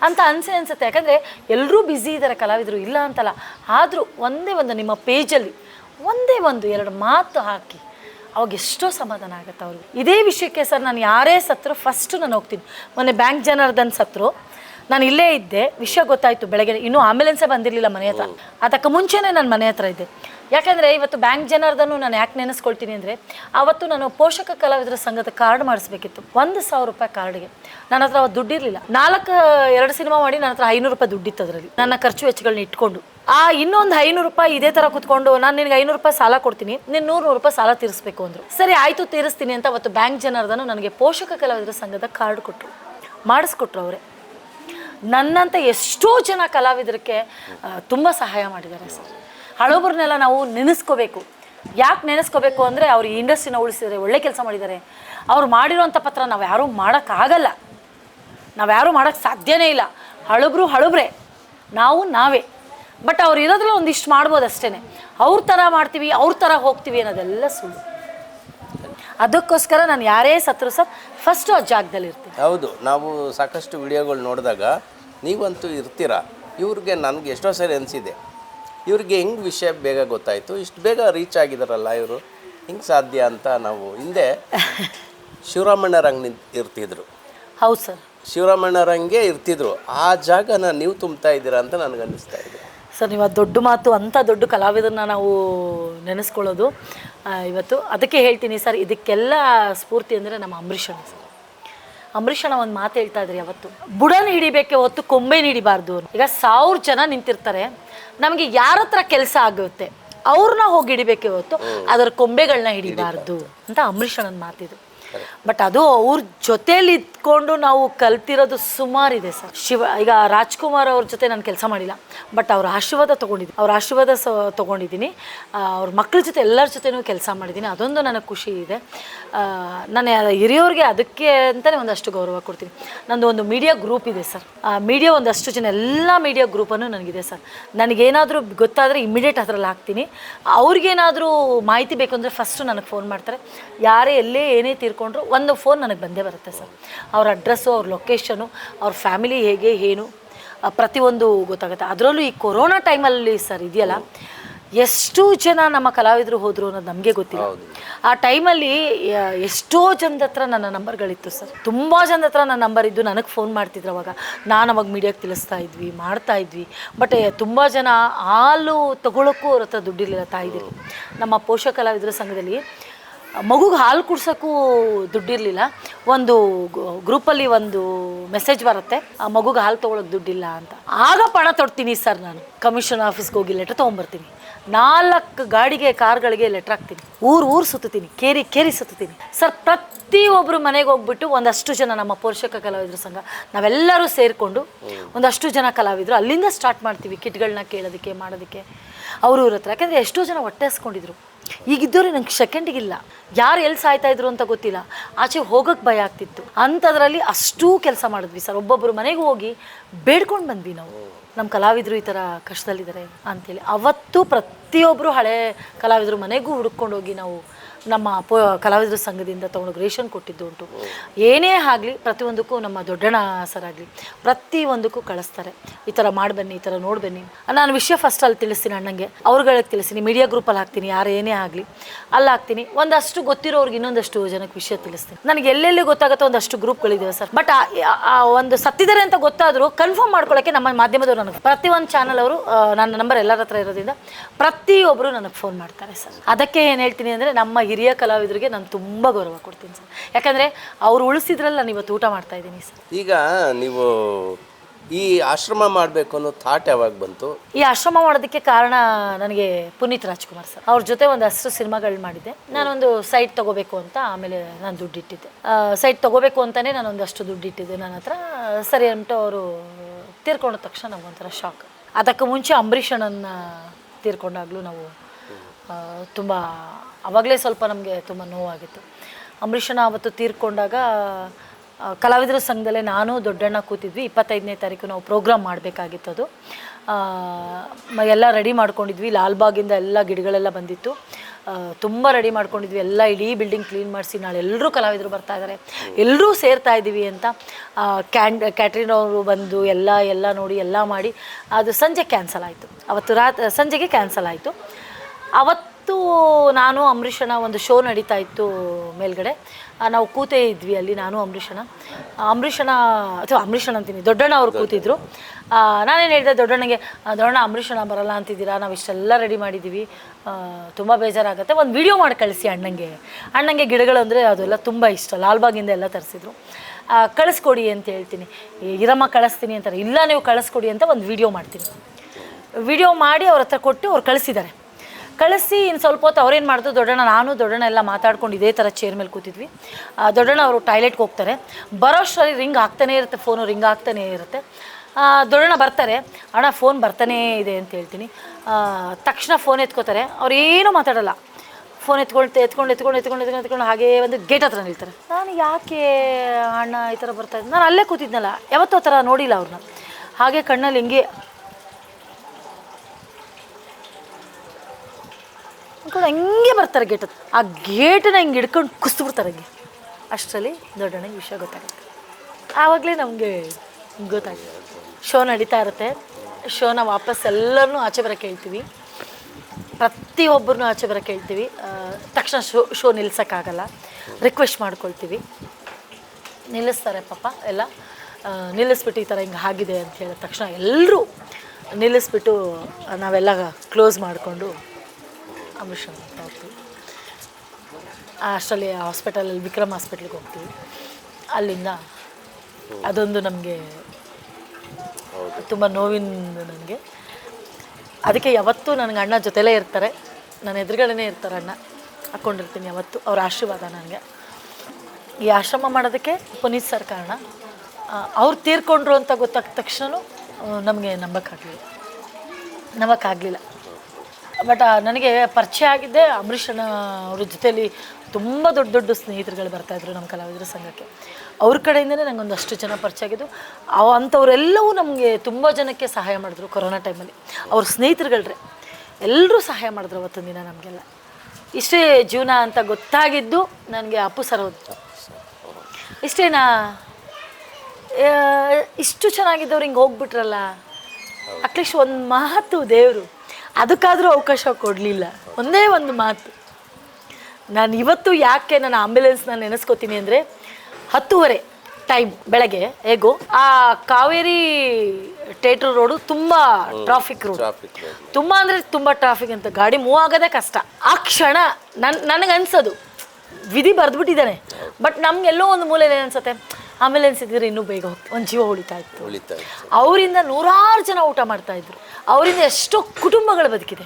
ಅಂತ ಅನಿಸೆ ಅನಿಸುತ್ತೆ. ಯಾಕಂದರೆ ಎಲ್ಲರೂ ಬ್ಯುಸಿ ಇದ್ದಾರೆ ಕಲಾವಿದರು ಇಲ್ಲ ಅಂತಲ್ಲ. ಆದರೂ ಒಂದೇ ಒಂದು ನಿಮ್ಮ ಪೇಜಲ್ಲಿ ಒಂದೇ ಒಂದು ಎರಡು ಮಾತು ಹಾಕಿ ಅವಾಗ ಎಷ್ಟೋ ಸಮಾಧಾನ ಆಗುತ್ತೆ ಅವ್ರಿಗೆ. ಇದೇ ವಿಷಯಕ್ಕೆ ಸರ್ ನಾನು ಯಾರೇ ಸತ್ರು ಫಸ್ಟು ನಾನು ಹೋಗ್ತೀನಿ. ಮೊನ್ನೆ ಬ್ಯಾಂಕ್ ಜನಾರ್ದನ್ ಸತ್ರು ನಾನು ಇಲ್ಲೇ ಇದ್ದೆ. ವಿಷಯ ಗೊತ್ತಾಯಿತು ಬೆಳಗ್ಗೆ. ಇನ್ನೂ ಆಂಬ್ಯುಲೆನ್ಸೇ ಬಂದಿರಲಿಲ್ಲ ಮನೆ ಹತ್ರ. ಅದಕ್ಕೆ ಮುಂಚೆನೇ ನಾನು ಮನೆ ಹತ್ರ ಇದ್ದೆ. ಯಾಕಂದರೆ ಇವತ್ತು ಬ್ಯಾಂಕ್ ಜನಾರ್ದನ್ನು ನಾನು ಯಾಕೆ ನೆನೆಸ್ಕೊಳ್ತೀನಿ ಅಂದರೆ ಆವತ್ತು ನಾನು ಪೋಷಕ ಕಲಾವಿದರ ಸಂಘದ ಕಾರ್ಡ್ ಮಾಡಿಸ್ಬೇಕಿತ್ತು. ಒಂದು ಸಾವಿರ ರೂಪಾಯಿ ಕಾರ್ಡ್ಗೆ. ನನ್ನ ಹತ್ರ ಅವತ್ತು ದುಡ್ಡಿರಲಿಲ್ಲ. ನಾಲ್ಕು, ಎರಡು ಸಿನಿಮಾ ಮಾಡಿ ನನ್ನ ಹತ್ರ ಐನೂರು ರೂಪಾಯಿ ದುಡ್ಡಿತ್ತು ಅದರಲ್ಲಿ. ನನ್ನ ಖರ್ಚು ವೆಚ್ಚಗಳನ್ನ ಇಟ್ಕೊಂಡು. ಆ ಇನ್ನೊಂದು ಐನೂರು ರೂಪಾಯಿ ಇದೇ ಥರ ಕುತ್ಕೊಂಡು, ನಾನು ನಿನಗೆ ಐನೂರು ರೂಪಾಯಿ ಸಾಲ ಕೊಡ್ತೀನಿ, ನೀನು ನೂರು ನೂರು ರೂಪಾಯಿ ಸಾಲ ತೀರಿಸ್ಬೇಕು ಅಂದರು. ಸರಿ, ಆಯಿತು, ತೀರಿಸ್ತೀನಿ ಅಂತ ಅವತ್ತು ಬ್ಯಾಂಕ್ ಜನಾರ್ದನು ನನಗೆ ಪೋಷಕ ಕಲಾವಿದರ ಸಂಘದ ಕಾರ್ಡ್ ಕೊಟ್ಟರು ಮಾಡಿಸ್ಕೊಟ್ರು ಅವರೇ. ನನ್ನಂತ ಎಷ್ಟೋ ಜನ ಕಲಾವಿದರಿಗೆ ತುಂಬ ಸಹಾಯ ಮಾಡಿದ್ದಾರೆ ಸರ್. ಹಳಬರನ್ನೆಲ್ಲ ನಾವು ನೆನೆಸ್ಕೋಬೇಕು. ಯಾಕೆ ನೆನೆಸ್ಕೋಬೇಕು ಅಂದರೆ ಅವ್ರು ಈ ಇಂಡಸ್ಟ್ರಿನ ಉಳಿಸಿದ್ದಾರೆ ಒಳ್ಳೆ ಕೆಲಸ ಮಾಡಿದ್ದಾರೆ. ಅವ್ರು ಮಾಡಿರೋಂಥ ಪತ್ರ ನಾವು ಯಾರೂ ಮಾಡೋಕ್ಕಾಗಲ್ಲ. ನಾವು ಯಾರೂ ಮಾಡೋಕ್ಕೆ ಸಾಧ್ಯನೇ ಇಲ್ಲ. ಹಳಬ್ರು ಹಳಬ್ರೆ. ನಾವು ನಾವೇ. ಬಟ್ ಅವ್ರು ಇರೋದ್ರಲ್ಲಿ ಒಂದಿಷ್ಟು ಮಾಡ್ಬೋದು ಅಷ್ಟೇ ಅವ್ರ ಥರ ಮಾಡ್ತೀವಿ, ಅವ್ರ ಥರ ಹೋಗ್ತೀವಿ ಅನ್ನೋದೆಲ್ಲ ಸುಳ್ಳು. ಅದಕ್ಕೋಸ್ಕರ ನಾನು ಯಾರೇ ಸತ್ರು ಸರ್ ಫಸ್ಟು ಆ ಜಾಗದಲ್ಲಿ ಇರ್ತೀನಿ. ಹೌದು. ನಾವು ಸಾಕಷ್ಟು ವಿಡಿಯೋಗಳು ನೋಡಿದಾಗ ನೀವಂತೂ ಇರ್ತೀರಾ? ಇವ್ರಿಗೆ ನನಗೆ ಎಷ್ಟೋ ಸರಿ ಅನಿಸಿದೆ. ಇವ್ರಿಗೆ ಹೆಂಗೆ ವಿಷಯ ಬೇಗ ಗೊತ್ತಾಯಿತು? ಇಷ್ಟು ಬೇಗ ರೀಚ್ ಆಗಿದಾರಲ್ಲ ಇವರು. ಹಿಂಗೆ ಸಾಧ್ಯ ಅಂತ ನಾವು ಹಿಂದೆ ಶಿವರಾಮಣ್ಣರಂಗೆ ನಿಂತ್ ಇರ್ತಿದ್ರು. ಹೌದು ಸರ್. ಶಿವರಾಮಣ್ಣರಂಗೆ ಇರ್ತಿದ್ರು. ಆ ಜಾಗನ ನೀವು ತುಂಬ್ತಾ ಇದ್ದೀರಾ ಅಂತ ನನಗೆ ಅನ್ನಿಸ್ತಾ ಇದೆ. ಸರ್ ನೀವು ಅದು ದೊಡ್ಡ ಮಾತು ಅಂಥ ದೊಡ್ಡ ಕಲಾವಿದರನ್ನ ನಾವು ನೆನೆಸ್ಕೊಳ್ಳೋದು. ಇವತ್ತು ಅದಕ್ಕೆ ಹೇಳ್ತೀನಿ ಸರ್ ಇದಕ್ಕೆಲ್ಲ ಸ್ಫೂರ್ತಿ ಅಂದರೆ ನಮ್ಮ ಅಂಬರೀಷ್ ಸರ್. ಅಂಬರೀಷಣ ಒಂದು ಮಾತು ಹೇಳ್ತಾ ಇದ್ರಿ ಅವತ್ತು ಬುಡನ ಹಿಡಿಬೇಕೆ ಹೊತ್ತು ಕೊಂಬೆ ಹಿಡಿಬಾರ್ದು ಈಗ ಸಾವಿರ ಜನ ನಿಂತಿರ್ತಾರೆ. ನಮಗೆ ಯಾರ ಹತ್ರ ಕೆಲಸ ಆಗುತ್ತೆ? ಅವ್ರನ್ನ ಹೋಗಿ ಹಿಡಿಬೇಕೆ ಹೊತ್ತು ಅದರ ಕೊಂಬೆಗಳನ್ನ ಹಿಡಿಬಾರ್ದು ಅಂತ ಅಂಬರೀಷಣನ ಮಾತಿದು. ಬಟ್ ಅದು ಅವ್ರ ಜೊತೆಲಿ ಇದ್ಕೊಂಡು ನಾವು ಕಲ್ತಿರೋದು ಸುಮಾರಿದೆ ಸರ್. ಶಿವ, ಈಗ ರಾಜ್ಕುಮಾರ್ ಅವ್ರ ಜೊತೆ ನಾನು ಕೆಲಸ ಮಾಡಿಲ್ಲ. ಬಟ್ ಅವ್ರ ಆಶೀರ್ವಾದ ತೊಗೊಂಡಿದ್ದೀನಿ ಅವ್ರ ಆಶೀರ್ವಾದ ಸ, ತೊಗೊಂಡಿದ್ದೀನಿ. ಅವ್ರ ಮಕ್ಕಳ ಜೊತೆ, ಎಲ್ಲರ ಜೊತೆನೂ ಕೆಲಸ ಮಾಡಿದ್ದೀನಿ. ಅದೊಂದು ನನಗೆ ಖುಷಿ ಇದೆ. ನಾನು ಹಿರಿಯವ್ರಿಗೆ ಅದಕ್ಕೆ ಅಂತಲೇ ಒಂದಷ್ಟು ಗೌರವ ಕೊಡ್ತೀನಿ. ನಂದು ಒಂದು ಮೀಡಿಯಾ ಗ್ರೂಪ್ ಇದೆ ಸರ್. ಆ ಮೀಡಿಯಾ ಒಂದಷ್ಟು ಜನ, ಎಲ್ಲ ಮೀಡಿಯಾ ಗ್ರೂಪನ್ನು ನನಗಿದೆ ಸರ್. ನನಗೇನಾದರೂ ಗೊತ್ತಾದರೆ ಇಮಿಡಿಯೇಟ್ ಅದರಲ್ಲಿ ಹಾಕ್ತೀನಿ. ಅವ್ರಿಗೇನಾದರೂ ಮಾಹಿತಿ ಬೇಕು ಅಂದರೆ ಫಸ್ಟು ನನಗೆ ಫೋನ್ ಮಾಡ್ತಾರೆ. ಯಾರೇ, ಎಲ್ಲೇ ಏನೇ ತೀರ್ಕೊಂಡ್ರು ಒಂದು ಫೋನ್ ನನಗೆ ಬಂದೇ ಬರುತ್ತೆ ಸರ್. ಅವ್ರ ಅಡ್ರೆಸ್ಸು ಅವ್ರ ಲೊಕೇಶನು ಅವ್ರ ಫ್ಯಾಮಿಲಿ ಹೇಗೆ ಏನು ಪ್ರತಿಯೊಂದು ಗೊತ್ತಾಗುತ್ತೆ. ಅದರಲ್ಲೂ ಈ ಕೊರೋನಾ ಟೈಮಲ್ಲಿ ಸರ್ ಇದೆಯಲ್ಲ ಎಷ್ಟು ಜನ ನಮ್ಮ ಕಲಾವಿದರು ಹೋದರು ಅನ್ನೋದು ನಮಗೆ ಗೊತ್ತಿಲ್ಲ. ಆ ಟೈಮಲ್ಲಿ ಎಷ್ಟೋ ಜನದ ಹತ್ರ ನನ್ನ ನಂಬರ್ಗಳಿತ್ತು ಸರ್. ತುಂಬ ಜನದ ಹತ್ರ ನನ್ನ ನಂಬರ್ ಇದ್ದು ನನಗೆ ಫೋನ್ ಮಾಡ್ತಿದ್ರು ಅವಾಗ. ನಾನು ಅವಾಗ ಮೀಡಿಯಾಗೆ ತಿಳಿಸ್ತಾ ಇದ್ವಿ ಮಾಡ್ತಾ ಇದ್ವಿ. ಬಟ್ ತುಂಬ ಜನ ಹಾಲು ತಗೊಳ್ಳೋಕ್ಕೂ ಅವ್ರ ಹತ್ರ ದುಡ್ಡಿರಲಿಲ್ಲ ತಾಯಿದಿರು ನಮ್ಮ ಪೋಷಕ ಕಲಾವಿದರ ಸಂಘದಲ್ಲಿ ಮಗುಗೆ ಹಾಲು ಕುಡ್ಸೋಕ್ಕೂ ದುಡ್ಡಿರಲಿಲ್ಲ. ಒಂದು ಗ್ರೂಪಲ್ಲಿ ಒಂದು ಮೆಸೇಜ್ ಬರುತ್ತೆ, ಆ ಮಗುಗೆ ಹಾಲು ತೊಗೊಳಕ್ಕೆ ದುಡ್ಡಿಲ್ಲ ಅಂತ. ಆಗ ಪಣ ತೊಡ್ತೀನಿ ಸರ್ ನಾನು. ಕಮಿಷನ್ ಆಫೀಸ್ಗೆ ಹೋಗಿ ಲೆಟ್ರ್ ತೊಗೊಂಬರ್ತೀನಿ. ನಾಲ್ಕು ಗಾಡಿಗೆ, ಕಾರ್ಗಳಿಗೆ ಲೆಟ್ರ್ ಹಾಕ್ತೀನಿ. ಊರು ಊರು ಸುತ್ತೀನಿ, ಕೇರಿ ಕೇರಿ ಸುತ್ತೀನಿ. ಸರ್ ಪ್ರತಿಯೊಬ್ಬರು ಮನೆಗೆ ಹೋಗ್ಬಿಟ್ಟು ಒಂದಷ್ಟು ಜನ ನಮ್ಮ ಪೋಷಕ ಕಲಾವಿದ್ರ ಸಂಘ, ನಾವೆಲ್ಲರೂ ಸೇರಿಕೊಂಡು ಒಂದಷ್ಟು ಜನ ಕಲಾವಿದರು. ಅಲ್ಲಿಂದ ಸ್ಟಾರ್ಟ್ ಮಾಡ್ತೀವಿ ಕಿಟ್ಗಳನ್ನ ಕೇಳೋದಕ್ಕೆ, ಮಾಡೋದಕ್ಕೆ. ಅವರು ಇವ್ರ ಹತ್ರ. ಯಾಕೆಂದರೆ ಎಷ್ಟೋ ಜನ ಹೊಟ್ಟೆ ಹಸ್ಕೊಂಡಿದ್ರು ಈಗಿದ್ದವ್ರು ನಂಗೆ ಸೆಕೆಂಡಿಗಿಲ್ಲ ಯಾರು ಎಲ್ಲಿ ಸಾಯ್ತಾ ಇದ್ರು ಅಂತ ಗೊತ್ತಿಲ್ಲ. ಆಚೆ ಹೋಗೋಕ್ಕೆ ಭಯ ಆಗ್ತಿತ್ತು. ಅಂಥದ್ರಲ್ಲಿ ಅಷ್ಟೂ ಕೆಲಸ ಮಾಡಿದ್ವಿ ಸರ್. ಒಬ್ಬೊಬ್ಬರು ಮನೆಗೆ ಹೋಗಿ ಬೇಡ್ಕೊಂಡು ಬಂದ್ವಿ ನಾವು. ನಮ್ಮ ಕಲಾವಿದರು ಈ ಥರ ಕಷ್ಟದಲ್ಲಿದ್ದಾರೆ ಅಂತೇಳಿ. ಅವತ್ತು ಪ್ರತಿಯೊಬ್ಬರು ಹಳೆ ಕಲಾವಿದರು ಮನೆಗೂ ಹುಡುಕೊಂಡೋಗಿ ನಾವು ನಮ್ಮ ಕಲಾವಿದರ ಸಂಘದಿಂದ ತಗೊಂಡು ರೇಷನ್ ಕೊಟ್ಟಿದ್ದು ಉಂಟು. ಏನೇ ಆಗಲಿ ಪ್ರತಿಯೊಂದಕ್ಕೂ ನಮ್ಮ ದೊಡ್ಡಣ್ಣ ಸರ್ ಆಗಲಿ ಪ್ರತಿಯೊಂದಕ್ಕೂ ಕಳಿಸ್ತಾರೆ. ಈ ಥರ ಮಾಡಬನ್ನಿ ಈ ಥರ ನೋಡ್ಬನ್ನಿ ನಾನು ವಿಷಯ ಫಸ್ಟ್ ಅಲ್ಲಿ ತಿಳಿಸ್ತೀನಿ ಅಣ್ಣಂಗೆ. ಅವ್ರುಗಳಿಗೆ ತಿಳಿಸ್ತೀನಿ. ಮೀಡಿಯಾ ಗ್ರೂಪಲ್ಲಿ ಹಾಕ್ತೀನಿ. ಯಾರು ಏನೇ ಆಗಲಿ. ಅಲ್ಲಿ ಹಾಕ್ತೀನಿ. ಒಂದಷ್ಟು ಗೊತ್ತಿರೋರ್ಗೆ ಇನ್ನೊಂದಷ್ಟು ಜನಕ್ಕೆ ವಿಷಯ ತಿಳಿಸ್ತೀನಿ. ನನಗೆ ಎಲ್ಲೆಲ್ಲಿ ಗೊತ್ತಾಗುತ್ತೋ ಒಂದಷ್ಟು ಗ್ರೂಪ್ಗಳಿದ್ದಾವೆ ಸರ್. ಬಟ್ ಒಂದು ಸತ್ತಿದ್ದಾರೆ ಅಂತ ಗೊತ್ತಾದರೂ ಕನ್ಫರ್ಮ್ ಮಾಡ್ಕೊಳ್ಳೋಕ್ಕೆ ನಮ್ಮ ಮಾಧ್ಯಮದವರು ನನಗೆ ಪ್ರತಿಯೊಂದು ಚಾನಲ್ ಅವರು ನನ್ನ ನಂಬರ್ ಎಲ್ಲರ ಹತ್ರ ಇರೋದ್ರಿಂದ ಪ್ರತಿಯೊಬ್ಬರು ನನಗೆ ಫೋನ್ ಮಾಡ್ತಾರೆ ಸರ್. ಅದಕ್ಕೆ ಏನು ಹೇಳ್ತೀನಿ ಅಂದರೆ ನಮ್ಮ ಹಿರಿಯ ಕಲಾವಿದರಿಗೆ ನಾನು ತುಂಬ ಗೌರವ ಕೊಡ್ತೀನಿ ಸರ್. ಯಾಕಂದರೆ ಅವ್ರು ಉಳಿಸಿದ್ರಲ್ಲಿ ನಾನು ಇವತ್ತು ಊಟ ಮಾಡ್ತಾ ಇದ್ದೀನಿ ಸರ್. ಈಗ ನೀವು ಈ ಆಶ್ರಮ ಮಾಡಬೇಕು ಅನ್ನೋ ಥಾಟ್ ಯಾವಾಗ ಬಂತು? ಈ ಆಶ್ರಮ ಮಾಡೋದಕ್ಕೆ ಕಾರಣ ನನಗೆ ಪುನೀತ್ ರಾಜ್ಕುಮಾರ್ ಸರ್. ಅವ್ರ ಜೊತೆ ಒಂದು ಹಸಿರು ಸಿನಿಮಾಗಳು ಮಾಡಿದ್ದೆ. ನಾನೊಂದು ಸೈಟ್ ತಗೋಬೇಕು ಅಂತ ಆಮೇಲೆ ನಾನು ದುಡ್ಡು ಇಟ್ಟಿದ್ದೆ ಸೈಟ್ ತಗೋಬೇಕು ಅಂತಲೇ ನಾನು ಒಂದಷ್ಟು ದುಡ್ಡು ಇಟ್ಟಿದ್ದೆ ನನ್ನ ಹತ್ರ ಸರಿ ಅಂದ್ಬಿಟ್ಟು ಅವರು ತೀರ್ಕೊಂಡ ತಕ್ಷಣ ನಮಗೊಂಥರ ಶಾಕ್ ಅದಕ್ಕೆ ಮುಂಚೆ ಅಂಬರೀಷ್ ಅಣ್ಣನ ತೀರ್ಕೊಂಡಾಗಲೂ ನಾವು ತುಂಬ ಆವಾಗಲೇ ಸ್ವಲ್ಪ ನಮಗೆ ತುಂಬ ನೋವಾಗಿತ್ತು. ಅಂಬರೀಷನ ಅವತ್ತು ತೀರ್ಕೊಂಡಾಗ ಕಲಾವಿದರ ಸಂಘದಲ್ಲೇ ನಾನು ದೊಡ್ಡಣ್ಣ ಕೂತಿದ್ವಿ. ಇಪ್ಪತ್ತೈದನೇ ತಾರೀಕು ನಾವು ಪ್ರೋಗ್ರಾಮ್ ಮಾಡಬೇಕಾಗಿತ್ತು ಅದು. ಎಲ್ಲ ರೆಡಿ ಮಾಡ್ಕೊಂಡಿದ್ವಿ. ಲಾಲ್ಬಾಗಿಂದ ಎಲ್ಲ ಗಿಡಗಳೆಲ್ಲ ಬಂದಿತ್ತು. ತುಂಬ ರೆಡಿ ಮಾಡ್ಕೊಂಡಿದ್ವಿ. ಎಲ್ಲ ಇಡೀ ಬಿಲ್ಡಿಂಗ್ ಕ್ಲೀನ್ ಮಾಡಿಸಿ ನಾಳೆ ಎಲ್ಲರೂ ಕಲಾವಿದರು ಬರ್ತಾ ಇದ್ದಾರೆ ಎಲ್ಲರೂ ಸೇರ್ತಾ ಇದ್ದೀವಿ ಅಂತ ಕ್ಯಾಂಡ್ ಕ್ಯಾಟ್ರಿನ್ ಅವರು ಬಂದು ಎಲ್ಲ ಎಲ್ಲ ನೋಡಿ, ಎಲ್ಲ ಮಾಡಿ, ಅದು ಸಂಜೆ ಕ್ಯಾನ್ಸಲ್ ಆಯಿತು. ಅವತ್ತು ರಾತ್ರಿ ಸಂಜೆಗೆ ಕ್ಯಾನ್ಸಲ್ ಆಯಿತು. ಅವತ್ತು ನಾನು ಅಮೃಷಣ ಒಂದು ಶೋ ನಡೀತಾ ಇತ್ತು ಮೇಲ್ಗಡೆ. ನಾವು ಕೂತೇ ಇದ್ವಿ ಅಲ್ಲಿ ನಾನು ಅಂಬರೀಷನ ಅಂಬರೀಷನ ಅಥವಾ ಅಂಬರೀಷಣ ಅಂತೀನಿ ದೊಡ್ಡಣ್ಣ ಅವ್ರು ಕೂತಿದ್ರು. ನಾನೇನು ಹೇಳಿದೆ ದೊಡ್ಡಣ್ಣಗೆ ದೊಡ್ಡಣ್ಣ ಅಂಬರೀಷನ ಬರಲ್ಲ ಅಂತಿದ್ದೀರಾ? ನಾವು ಇಷ್ಟೆಲ್ಲ ರೆಡಿ ಮಾಡಿದ್ದೀವಿ ತುಂಬ ಬೇಜಾರಾಗುತ್ತೆ. ಒಂದು ವಿಡಿಯೋ ಮಾಡಿ ಕಳಿಸಿ ಅಣ್ಣಂಗೆ. ಅಣ್ಣಂಗೆ ಗಿಡಗಳು ಅಂದರೆ ಅದೆಲ್ಲ ತುಂಬ ಇಷ್ಟ. ಲಾಲ್ಬಾಗಿಂದ ಎಲ್ಲ ತರಿಸಿದ್ರು. ಕಳಿಸ್ಕೊಡಿ ಅಂತ ಹೇಳ್ತೀನಿ. "ಏ, ಇರಮ್ಮ ಕಳಿಸ್ತೀನಿ ಅಂತಾರೆ. ಇಲ್ಲ ನೀವು ಕಳಿಸ್ಕೊಡಿ ಅಂತ ಒಂದು ವಿಡಿಯೋ ಮಾಡ್ತೀನಿ. ವಿಡಿಯೋ ಮಾಡಿ ಅವ್ರ ಹತ್ರ ಕೊಟ್ಟು ಅವ್ರು ಕಳಿಸಿದ್ದಾರೆ. ಕಳಿಸಿ ಇನ್ನು ಸ್ವಲ್ಪ ಹೊತ್ತು ಅವ್ರೇನು ಮಾಡಿದ್ರು, ದೊಡ್ಡಣ್ಣ, ನಾನು ದೊಡ್ಡಣ್ಣ ಎಲ್ಲ ಮಾತಾಡ್ಕೊಂಡು ಇದೇ ಥರ ಚೇರ್ ಮೇಲೆ ಕೂತಿದ್ವಿ. ದೊಡ್ಡಣ್ಣ ಅವರು ಟಾಯ್ಲೆಟ್ಗೆ ಹೋಗ್ತಾರೆ. ಬರೋಷ್ಟರಲ್ಲಿ ರಿಂಗ್ ಆಗ್ತಾನೇ ಇರುತ್ತೆ ಫೋನು ರಿಂಗ್ ಆಗ್ತಾನೇ ಇರುತ್ತೆ. ದೊಡ್ಡಣ್ಣ ಬರ್ತಾರೆ. ಅಣ್ಣ ಫೋನ್ ಬರ್ತಾನೇ ಇದೆ ಅಂತ ಹೇಳ್ತೀನಿ. ತಕ್ಷಣ ಫೋನ್ ಎತ್ಕೋತಾರೆ. ಅವ್ರು ಏನೂ ಮಾತಾಡಲ್ಲ. ಫೋನ್ ಎತ್ಕೊಳ್ತೆ, ಎತ್ಕೊಂಡು ಎತ್ಕೊಂಡು ಎತ್ಕೊಂಡು ಎತ್ಕೊಂಡು ಎತ್ಕೊಂಡು ಹಾಗೇ ಒಂದು ಗೇಟ್ ಹತ್ರ ನಿಲ್ತಾರೆ. ನಾನು ಯಾಕೆ ಅಣ್ಣ ಈ ಥರ ಬರ್ತಾ ಇದ್ದೆ? ನಾನು ಅಲ್ಲೇ ಕೂತಿದ್ನಲ್ಲ. ಯಾವತ್ತೂ ಆ ಥರ ನೋಡಿಲ್ಲ ಅವ್ರನ್ನ. ಹಾಗೆ ಕಣ್ಣಲ್ಲಿ ಹಿಂಗೆ ಅನ್ಕೊಂಡು ಹಂಗೆ ಬರ್ತಾರೆ ಗೇಟ್ ಆ ಗೇಟನ್ನ ಹಿಂಗೆ ಹಿಡ್ಕೊಂಡು ಕುಸ್ಬಿಡ್ತಾರೆ ಹಂಗೆ. ಅಷ್ಟರಲ್ಲಿ ದೊಡ್ಡಣ್ಣಗೆ ವಿಷಯ ಗೊತ್ತಾಗುತ್ತೆ. ಆವಾಗಲೇ ನಮಗೆ ಗೊತ್ತಾಗುತ್ತೆ. ಶೋ ನಡೀತಾ ಇರುತ್ತೆ. ಶೋನ ವಾಪಸ್ ಎಲ್ಲರನ್ನೂ ಆಚೆ ಬರೋಕ್ಕೆ ಹೇಳ್ತೀವಿ. ಪ್ರತಿಯೊಬ್ಬರನ್ನೂ ಆಚೆ ಬರೋಕ್ಕೆ ಹೇಳ್ತೀವಿ. ತಕ್ಷಣ ಶೋ ಶೋ ನಿಲ್ಸೋಕ್ಕಾಗಲ್ಲ. ರಿಕ್ವೆಸ್ಟ್ ಮಾಡ್ಕೊಳ್ತೀವಿ. ನಿಲ್ಲಿಸ್ತಾರೆ ಪಾಪ ಎಲ್ಲ. ನಿಲ್ಲಿಸ್ಬಿಟ್ಟು ಈ ಥರ ಹಿಂಗೆ ಆಗಿದೆ ಅಂತ ಹೇಳಿದ ತಕ್ಷಣ ಎಲ್ಲರೂ ನಿಲ್ಲಿಸ್ಬಿಟ್ಟು ನಾವೆಲ್ಲ ಕ್ಲೋಸ್ ಮಾಡಿಕೊಂಡು ಅಂಬರೀಷ್ ಅಂತ ಹೋಗ್ತೀವಿ. ಅಷ್ಟರಲ್ಲಿ ಹಾಸ್ಪಿಟಲಲ್ಲಿ ವಿಕ್ರಮ್ ಹಾಸ್ಪಿಟ್ಲಿಗೆ ಹೋಗ್ತೀವಿ. ಅಲ್ಲಿಂದ ಅದೊಂದು ನಮಗೆ ತುಂಬ ನೋವಿನ ನನಗೆ. ಅದಕ್ಕೆ ಯಾವತ್ತೂ ನನಗೆ ಅಣ್ಣ ಜೊತೆಲೇ ಇರ್ತಾರೆ. ನನ್ನ ಎದುರುಗಡೆನೇ ಇರ್ತಾರೆ ಅಣ್ಣ. ಹಾಕ್ಕೊಂಡಿರ್ತೀನಿ ಯಾವತ್ತು. ಅವ್ರ ಆಶೀರ್ವಾದ ನನಗೆ. ಈ ಆಶ್ರಮ ಮಾಡೋದಕ್ಕೆ ಪುನೀತ್ ಸರ್ ಕಾರಣ. ಅವ್ರು ತೀರ್ಕೊಂಡ್ರು ಅಂತ ಗೊತ್ತಾದ ತಕ್ಷಣ ನಮಗೆ ನಂಬಕ್ಕಾಗಲಿಲ್ಲ. ನಂಬಕ್ಕಾಗಲಿಲ್ಲ. ಬಟ್ ನನಗೆ ಪರಿಚಯ ಆಗಿದ್ದೆ ಅಂಬರೀಷನ ಅವ್ರ ಜೊತೆಯಲ್ಲಿ ತುಂಬ ದೊಡ್ಡ ದೊಡ್ಡ ಸ್ನೇಹಿತರುಗಳು ಬರ್ತಾಯಿದ್ರು ನಮ್ಮ ಕಲಾವಿದರ ಸಂಘಕ್ಕೆ. ಅವ್ರ ಕಡೆಯಿಂದನೇ ನಂಗೆ ಒಂದಷ್ಟು ಜನ ಪರಿಚಯ ಆಗಿದ್ದು. ಅವ ಅಂಥವರೆಲ್ಲವೂ ನಮಗೆ ತುಂಬ ಜನಕ್ಕೆ ಸಹಾಯ ಮಾಡಿದ್ರು ಕೊರೋನಾ ಟೈಮಲ್ಲಿ. ಅವ್ರ ಸ್ನೇಹಿತರುಗಳ್ರೆ ಎಲ್ಲರೂ ಸಹಾಯ ಮಾಡಿದ್ರು ಅವತ್ತೊಂದು ದಿನ ನಮಗೆಲ್ಲ. ಇಷ್ಟೇ ಜೀವನ ಅಂತ ಗೊತ್ತಾಗಿದ್ದು ನನಗೆ ಅಪ್ಪು ಸರ್ ಹೋದ್ರು ಇಷ್ಟೇನಾ? ಇಷ್ಟು ಚೆನ್ನಾಗಿದ್ದವ್ರು ಹಿಂಗೆ ಹೋಗ್ಬಿಟ್ರಲ್ಲ. ಅಟ್ಲೀಸ್ಟ್ ಒಂದು ಮಾತು ದೇವರು. ಅದಕ್ಕಾದರೂ ಅವಕಾಶ ಕೊಡಲಿಲ್ಲ. ಒಂದೇ ಒಂದು ಮಾತು. ನಾನು ಇವತ್ತು ಯಾಕೆ ನಾನು ಆಂಬ್ಯುಲೆನ್ಸ್ನ ನೆನೆಸ್ಕೋತೀನಿ ಅಂದರೆ ಹತ್ತುವರೆ ಟೈಮ್ ಬೆಳಗ್ಗೆ ಹೇಗೋ ಆ ಕಾವೇರಿ ಥಿಯೇಟ್ರ್ ರೋಡು ತುಂಬ ಟ್ರಾಫಿಕ್ ರೋಡ್ ತುಂಬ ಅಂದರೆ ತುಂಬ ಟ್ರಾಫಿಕ್ ಅಂತ. ಗಾಡಿ ಮೂವ್ ಆಗೋದೇ ಕಷ್ಟ. ಆ ಕ್ಷಣ ನನ್ನ ನನಗೆ ಅನ್ಸೋದು ವಿಧಿ ಬರೆದ್ಬಿಟ್ಟಿದ್ದಾನೆ. ಬಟ್ ನಮ್ಗೆಲ್ಲೋ ಒಂದು ಮೂಲೆಯಲ್ಲಿ ಅನ್ಸುತ್ತೆ? ಆಂಬ್ಯುಲೆನ್ಸ್ ಇದ್ದಿದ್ರೆ ಇನ್ನೂ ಬೇಗ ಹೋಗ್ತು ಒಂದು ಜೀವ ಉಳಿತಾ ಇತ್ತು. ಉಳಿತಾ ಇತ್ತು. ಅವರಿಂದ ನೂರಾರು ಜನ ಊಟ ಮಾಡ್ತಾ ಇದ್ರು. ಅವರಿಂದ ಎಷ್ಟೋ ಕುಟುಂಬಗಳು ಬದುಕಿದೆ.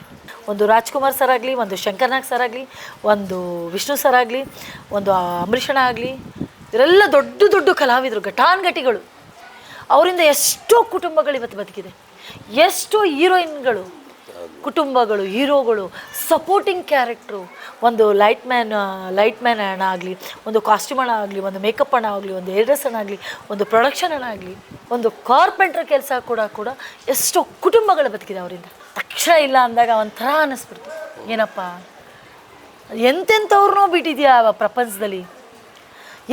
ಒಂದು ರಾಜ್ಕುಮಾರ್ ಸರ್ ಆಗಲಿ ಒಂದು ಶಂಕರ್ನಾಗ್ ಸರ್ ಆಗಲಿ ಒಂದು ವಿಷ್ಣು ಸರ್ ಆಗಲಿ ಒಂದು ಅಂಬರೀಷಣ ಆಗಲಿ ಇವರೆಲ್ಲ ದೊಡ್ಡ ದೊಡ್ಡ ಕಲಾವಿದರು ಘಟಾನ್ಘಟಿಗಳು. ಅವರಿಂದ ಎಷ್ಟೋ ಕುಟುಂಬಗಳು ಇವತ್ತು ಬದುಕಿದೆ. ಎಷ್ಟೋ ಹೀರೋಯಿನ್ಗಳು ಕುಟುಂಬಗಳು, ಹೀರೋಗಳು ಸಪೋರ್ಟಿಂಗ್ ಕ್ಯಾರೆಕ್ಟ್ರು ಒಂದು ಲೈಟ್ ಮ್ಯಾನ್ ಲೈಟ್ ಮ್ಯಾನ್ ಅಣ್ಣ ಆಗಲಿ, ಒಂದು ಕಾಸ್ಟ್ಯೂಮ್ ಅಣ್ಣ ಆಗಲಿ, ಒಂದು ಮೇಕಪ್ ಅಣ್ಣ ಆಗಲಿ, ಒಂದು ಏರ್ಡ್ರೆಸ್ ಅಣ್ಣ ಆಗಲಿ, ಒಂದು ಪ್ರೊಡಕ್ಷನ್ ಅಣ್ಣ ಆಗಲಿ, ಒಂದು ಕಾರ್ಪೆಂಟ್ರ್ ಕೆಲಸ ಕೂಡ ಕೂಡ ಎಷ್ಟೋ ಕುಟುಂಬಗಳು ಬದುಕಿದೆ ಅವರಿಂದ. ತಕ್ಷಣ ಇಲ್ಲ ಅಂದಾಗ ಒಂಥರ ಅನ್ನಿಸ್ಬಿಡ್ತು ಏನಪ್ಪ? ಎಂತೆಂಥವ್ರನ್ನೋ ಬಿಟ್ಟಿದ್ಯಾ ಪ್ರಪಂಚದಲ್ಲಿ?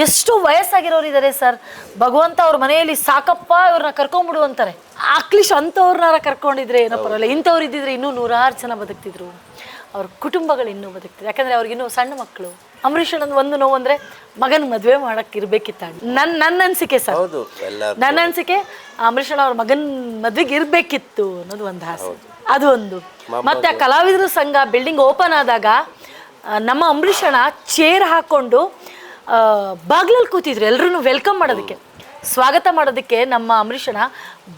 ಎಷ್ಟು ವಯಸ್ಸಾಗಿರೋರು ಇದ್ದಾರೆ ಸರ್. ಭಗವಂತ ಅವ್ರ ಮನೆಯಲ್ಲಿ ಸಾಕಪ್ಪ ಇವ್ರನ್ನ ಕರ್ಕೊಂಬಿಡು ಅಂತಾರೆ. ಅಟ್ಲೀಸ್ಟ್ ಅಂಥವ್ರನ್ನಾರ ಕರ್ಕೊಂಡಿದ್ರೆ ಏನೋ ಪರವಾಗಿಲ್ಲ. ಇಂಥವ್ರು ಇದ್ದಿದ್ರೆ ಇನ್ನೂ ನೂರಾರು ಜನ ಬದುಕ್ತಿದ್ರು. ಅವ್ರ ಕುಟುಂಬಗಳು ಇನ್ನೂ ಬದುಕ್ತಿದ್ರು ಯಾಕಂದರೆ ಅವ್ರಿಗಿನ್ನೂ ಸಣ್ಣ ಮಕ್ಕಳು. ಅಂಬರೀಷ್ ಅಣ್ಣಂದು ಒಂದು ನೋವು ಅಂದರೆ ಮಗನ ಮದುವೆ ಮಾಡಕ್ಕೆ ಇರಬೇಕಿತ್ತ ನನ್ನ ನನ್ನ ಅನಿಸಿಕೆ ಸರ್. ಹೌದು ನನ್ನ ಅನಿಸಿಕೆ ಅಂಬರೀಷ್ ಅಣ್ಣ ಅವ್ರ ಮಗನ ಮದ್ವೆಗೆ ಇರಬೇಕಿತ್ತು ಅನ್ನೋದು ಒಂದು ಆಸೆ. ಅದು ಒಂದು. ಮತ್ತೆ ಆ ಕಲಾವಿದರ ಸಂಘ ಬಿಲ್ಡಿಂಗ್ ಓಪನ್ ಆದಾಗ ನಮ್ಮ ಅಂಬರೀಷಣ ಚೇರ್ ಹಾಕೊಂಡು ಬಾಗ್ಲಲ್ಲಿ ಕೂತಿದ್ರು. ಎಲ್ಲರೂ ವೆಲ್ಕಮ್ ಮಾಡೋದಕ್ಕೆ. ಸ್ವಾಗತ ಮಾಡೋದಕ್ಕೆ ನಮ್ಮ ಅಂಬರೀಷಣ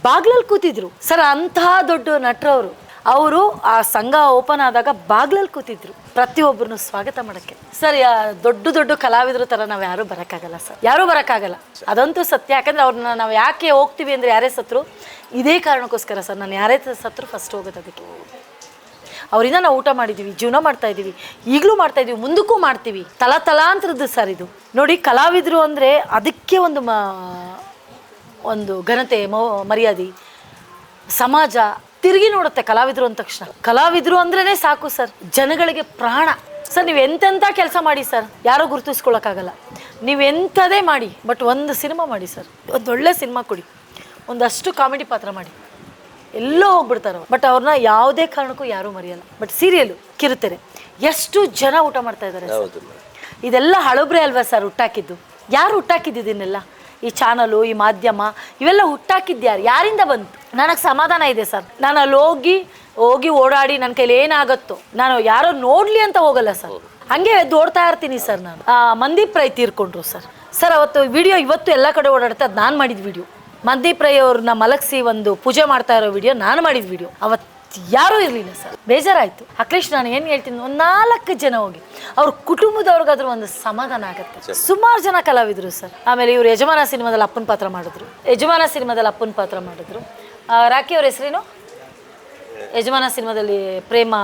ಬಾಗ್ಲಲ್ಲಿ ಕೂತಿದ್ರು. ಸರ್, ಅಂತಹ ದೊಡ್ಡ ನಟರವರು ಅವರು. ಆ ಸಂಘ ಓಪನ್ ಆದಾಗ ಬಾಗ್ಲಲ್ಲಿ ಕೂತಿದ್ರು ಪ್ರತಿಯೊಬ್ಬರನ್ನು ಸ್ವಾಗತ ಮಾಡೋಕ್ಕೆ. ಸರ್ ದೊಡ್ಡ ದೊಡ್ಡ ಕಲಾವಿದ್ರ ಥರ ನಾವು ಯಾರೂ ಬರೋಕ್ಕಾಗಲ್ಲ ಸರ್. ಯಾರೂ ಬರೋಕ್ಕಾಗಲ್ಲ. ಅದಂತೂ ಸತ್ಯ. ಯಾಕಂದ್ರೆ ಅವ್ರನ್ನ ನಾವು ಯಾಕೆ ಹೋಗ್ತೀವಿ ಅಂದರೆ ಯಾರೇ ಸತ್ರು, ಇದೇ ಕಾರಣಕ್ಕೋಸ್ಕರ ಸರ್. ನಾನು ಯಾರೇ ಸತ್ರು ಫಸ್ಟ್ ಹೋಗೋದು ಅದಕ್ಕೆ. ಅವರಿಂದ ನಾವು ಊಟ ಮಾಡಿದ್ದೀವಿ ಜೀವನ ಮಾಡ್ತಾ ಇದ್ದೀವಿ ಈಗಲೂ ಮಾಡ್ತಾ ಇದ್ದೀವಿ ಮುಂದಕ್ಕೂ ಮಾಡ್ತೀವಿ. ತಲಾ ತಲಾಂತರದ್ದು ಸರ್ ಇದು. ನೋಡಿ, ಕಲಾವಿದರು ಅಂದರೆ ಅದಕ್ಕೆ ಒಂದು ಮ, ಒಂದು ಘನತೆ, ಮೋ, ಮರ್ಯಾದೆ. ಸಮಾಜ ತಿರುಗಿ ನೋಡುತ್ತೆ ಕಲಾವಿದರು ಅಂದ ತಕ್ಷಣ. ಕಲಾವಿದರು ಅಂದ್ರೇ ಸಾಕು ಸರ್. ಜನಗಳಿಗೆ ಪ್ರಾಣ. ಸರ್, ನೀವು ಎಂತೆಂಥ ಕೆಲಸ ಮಾಡಿ ಸರ್? ಯಾರೂ ಗುರುತಿಸ್ಕೊಳಕ್ಕಾಗಲ್ಲ. ನೀವು ಎಂಥದೇ ಮಾಡಿ, ಬಟ್ ಒಂದು ಸಿನಿಮಾ ಮಾಡಿ ಸರ್. ಒಂದು ಒಳ್ಳೆ ಸಿನಿಮಾ ಕೊಡಿ. ಒಂದಷ್ಟು ಕಾಮಿಡಿ ಪಾತ್ರ ಮಾಡಿ. ಎಲ್ಲೋ ಹೋಗ್ಬಿಡ್ತಾರೆ. ಬಟ್ ಅವ್ರನ್ನ ಯಾವುದೇ ಕಾರಣಕ್ಕೂ ಯಾರೂ ಮರೆಯಲ್ಲ. ಬಟ್ ಸೀರಿಯಲ್ ಕಿರುತೆರೆ. ಎಷ್ಟು ಜನ ಊಟ ಮಾಡ್ತಾ ಇದ್ದಾರೆ ಹೌದು ಮೇಡಮ್. ಇದೆಲ್ಲ ಹಳಬ್ರೆ ಅಲ್ವಾ ಸರ್ ಹುಟ್ಟಾಕಿದ್ದು? ಯಾರು ಹುಟ್ಟಾಕಿದ್ದು ಇದನ್ನೆಲ್ಲ? ಈ ಚಾನಲು ಈ ಮಾಧ್ಯಮ ಇವೆಲ್ಲ ಹುಟ್ಟಾಕಿದ್ದು ಯಾರು? ಯಾರಿಂದ ಬಂತು? ನನಗೆ ಸಮಾಧಾನ ಇದೆ ಸರ್. ನಾನು ಅಲ್ಲಿ ಹೋಗಿ ಹೋಗಿ ಓಡಾಡಿ ನನ್ನ ಕೈಲಿ ಏನಾಗತ್ತೋ ನಾನು ಯಾರೋ ನೋಡ್ಲಿ ಅಂತ ಹೋಗಲ್ಲ ಸರ್. ಹಂಗೆ ಓಡ್ತಾ ಇರ್ತೀನಿ ಸರ್ ನಾನು. ಆ, ಮಂದೀಪ್ ರೈ ತೀರ್ಕೊಂಡ್ರು ಸರ್. ಸರ್ ಅವತ್ತು ವಿಡಿಯೋ ಇವತ್ತು ಎಲ್ಲ ಕಡೆ ಓಡಾಡುತ್ತೆ ಅದು ನಾನು ಮಾಡಿದ ವಿಡಿಯೋ ಮಂದೀಪ್ ರೈ ಅವ್ರನ್ನ ಮಲಗಿಸಿ ಒಂದು ಪೂಜೆ ಮಾಡ್ತಾ ಇರೋ ವಿಡಿಯೋ ನಾನು ಮಾಡಿದ ವಿಡಿಯೋ ಅವತ್ತು ಯಾರೂ ಇರಲಿಲ್ಲ ಸರ್. ಬೇಜಾರಾಯಿತು. ಅಟ್ಲೀಸ್ಟ್ ನಾನು ಏನು ಹೇಳ್ತೀನಿ ಒಂದು ನಾಲ್ಕು ಜನ ಹೋಗಿ ಅವ್ರ ಕುಟುಂಬದವ್ರಿಗಾದ್ರೂ ಒಂದು ಸಮಾಧಾನ ಆಗುತ್ತೆ. ಸುಮಾರು ಜನ ಕಲಾವಿದರು ಸರ್. ಆಮೇಲೆ ಇವರು ಯಜಮಾನ ಸಿನಿಮಾದಲ್ಲಿ ಅಪ್ಪನ ಪಾತ್ರ ಮಾಡಿದ್ರು. ಯಜಮಾನ ಸಿನಿಮಾದಲ್ಲಿ ಅಪ್ಪನ ಪಾತ್ರ ಮಾಡಿದ್ರು. ರಾಖಿ ಅವ್ರ ಹೆಸರೇನು? ಯಜಮಾನ ಸಿನಿಮಾದಲ್ಲಿ ಪ್ರೇಮ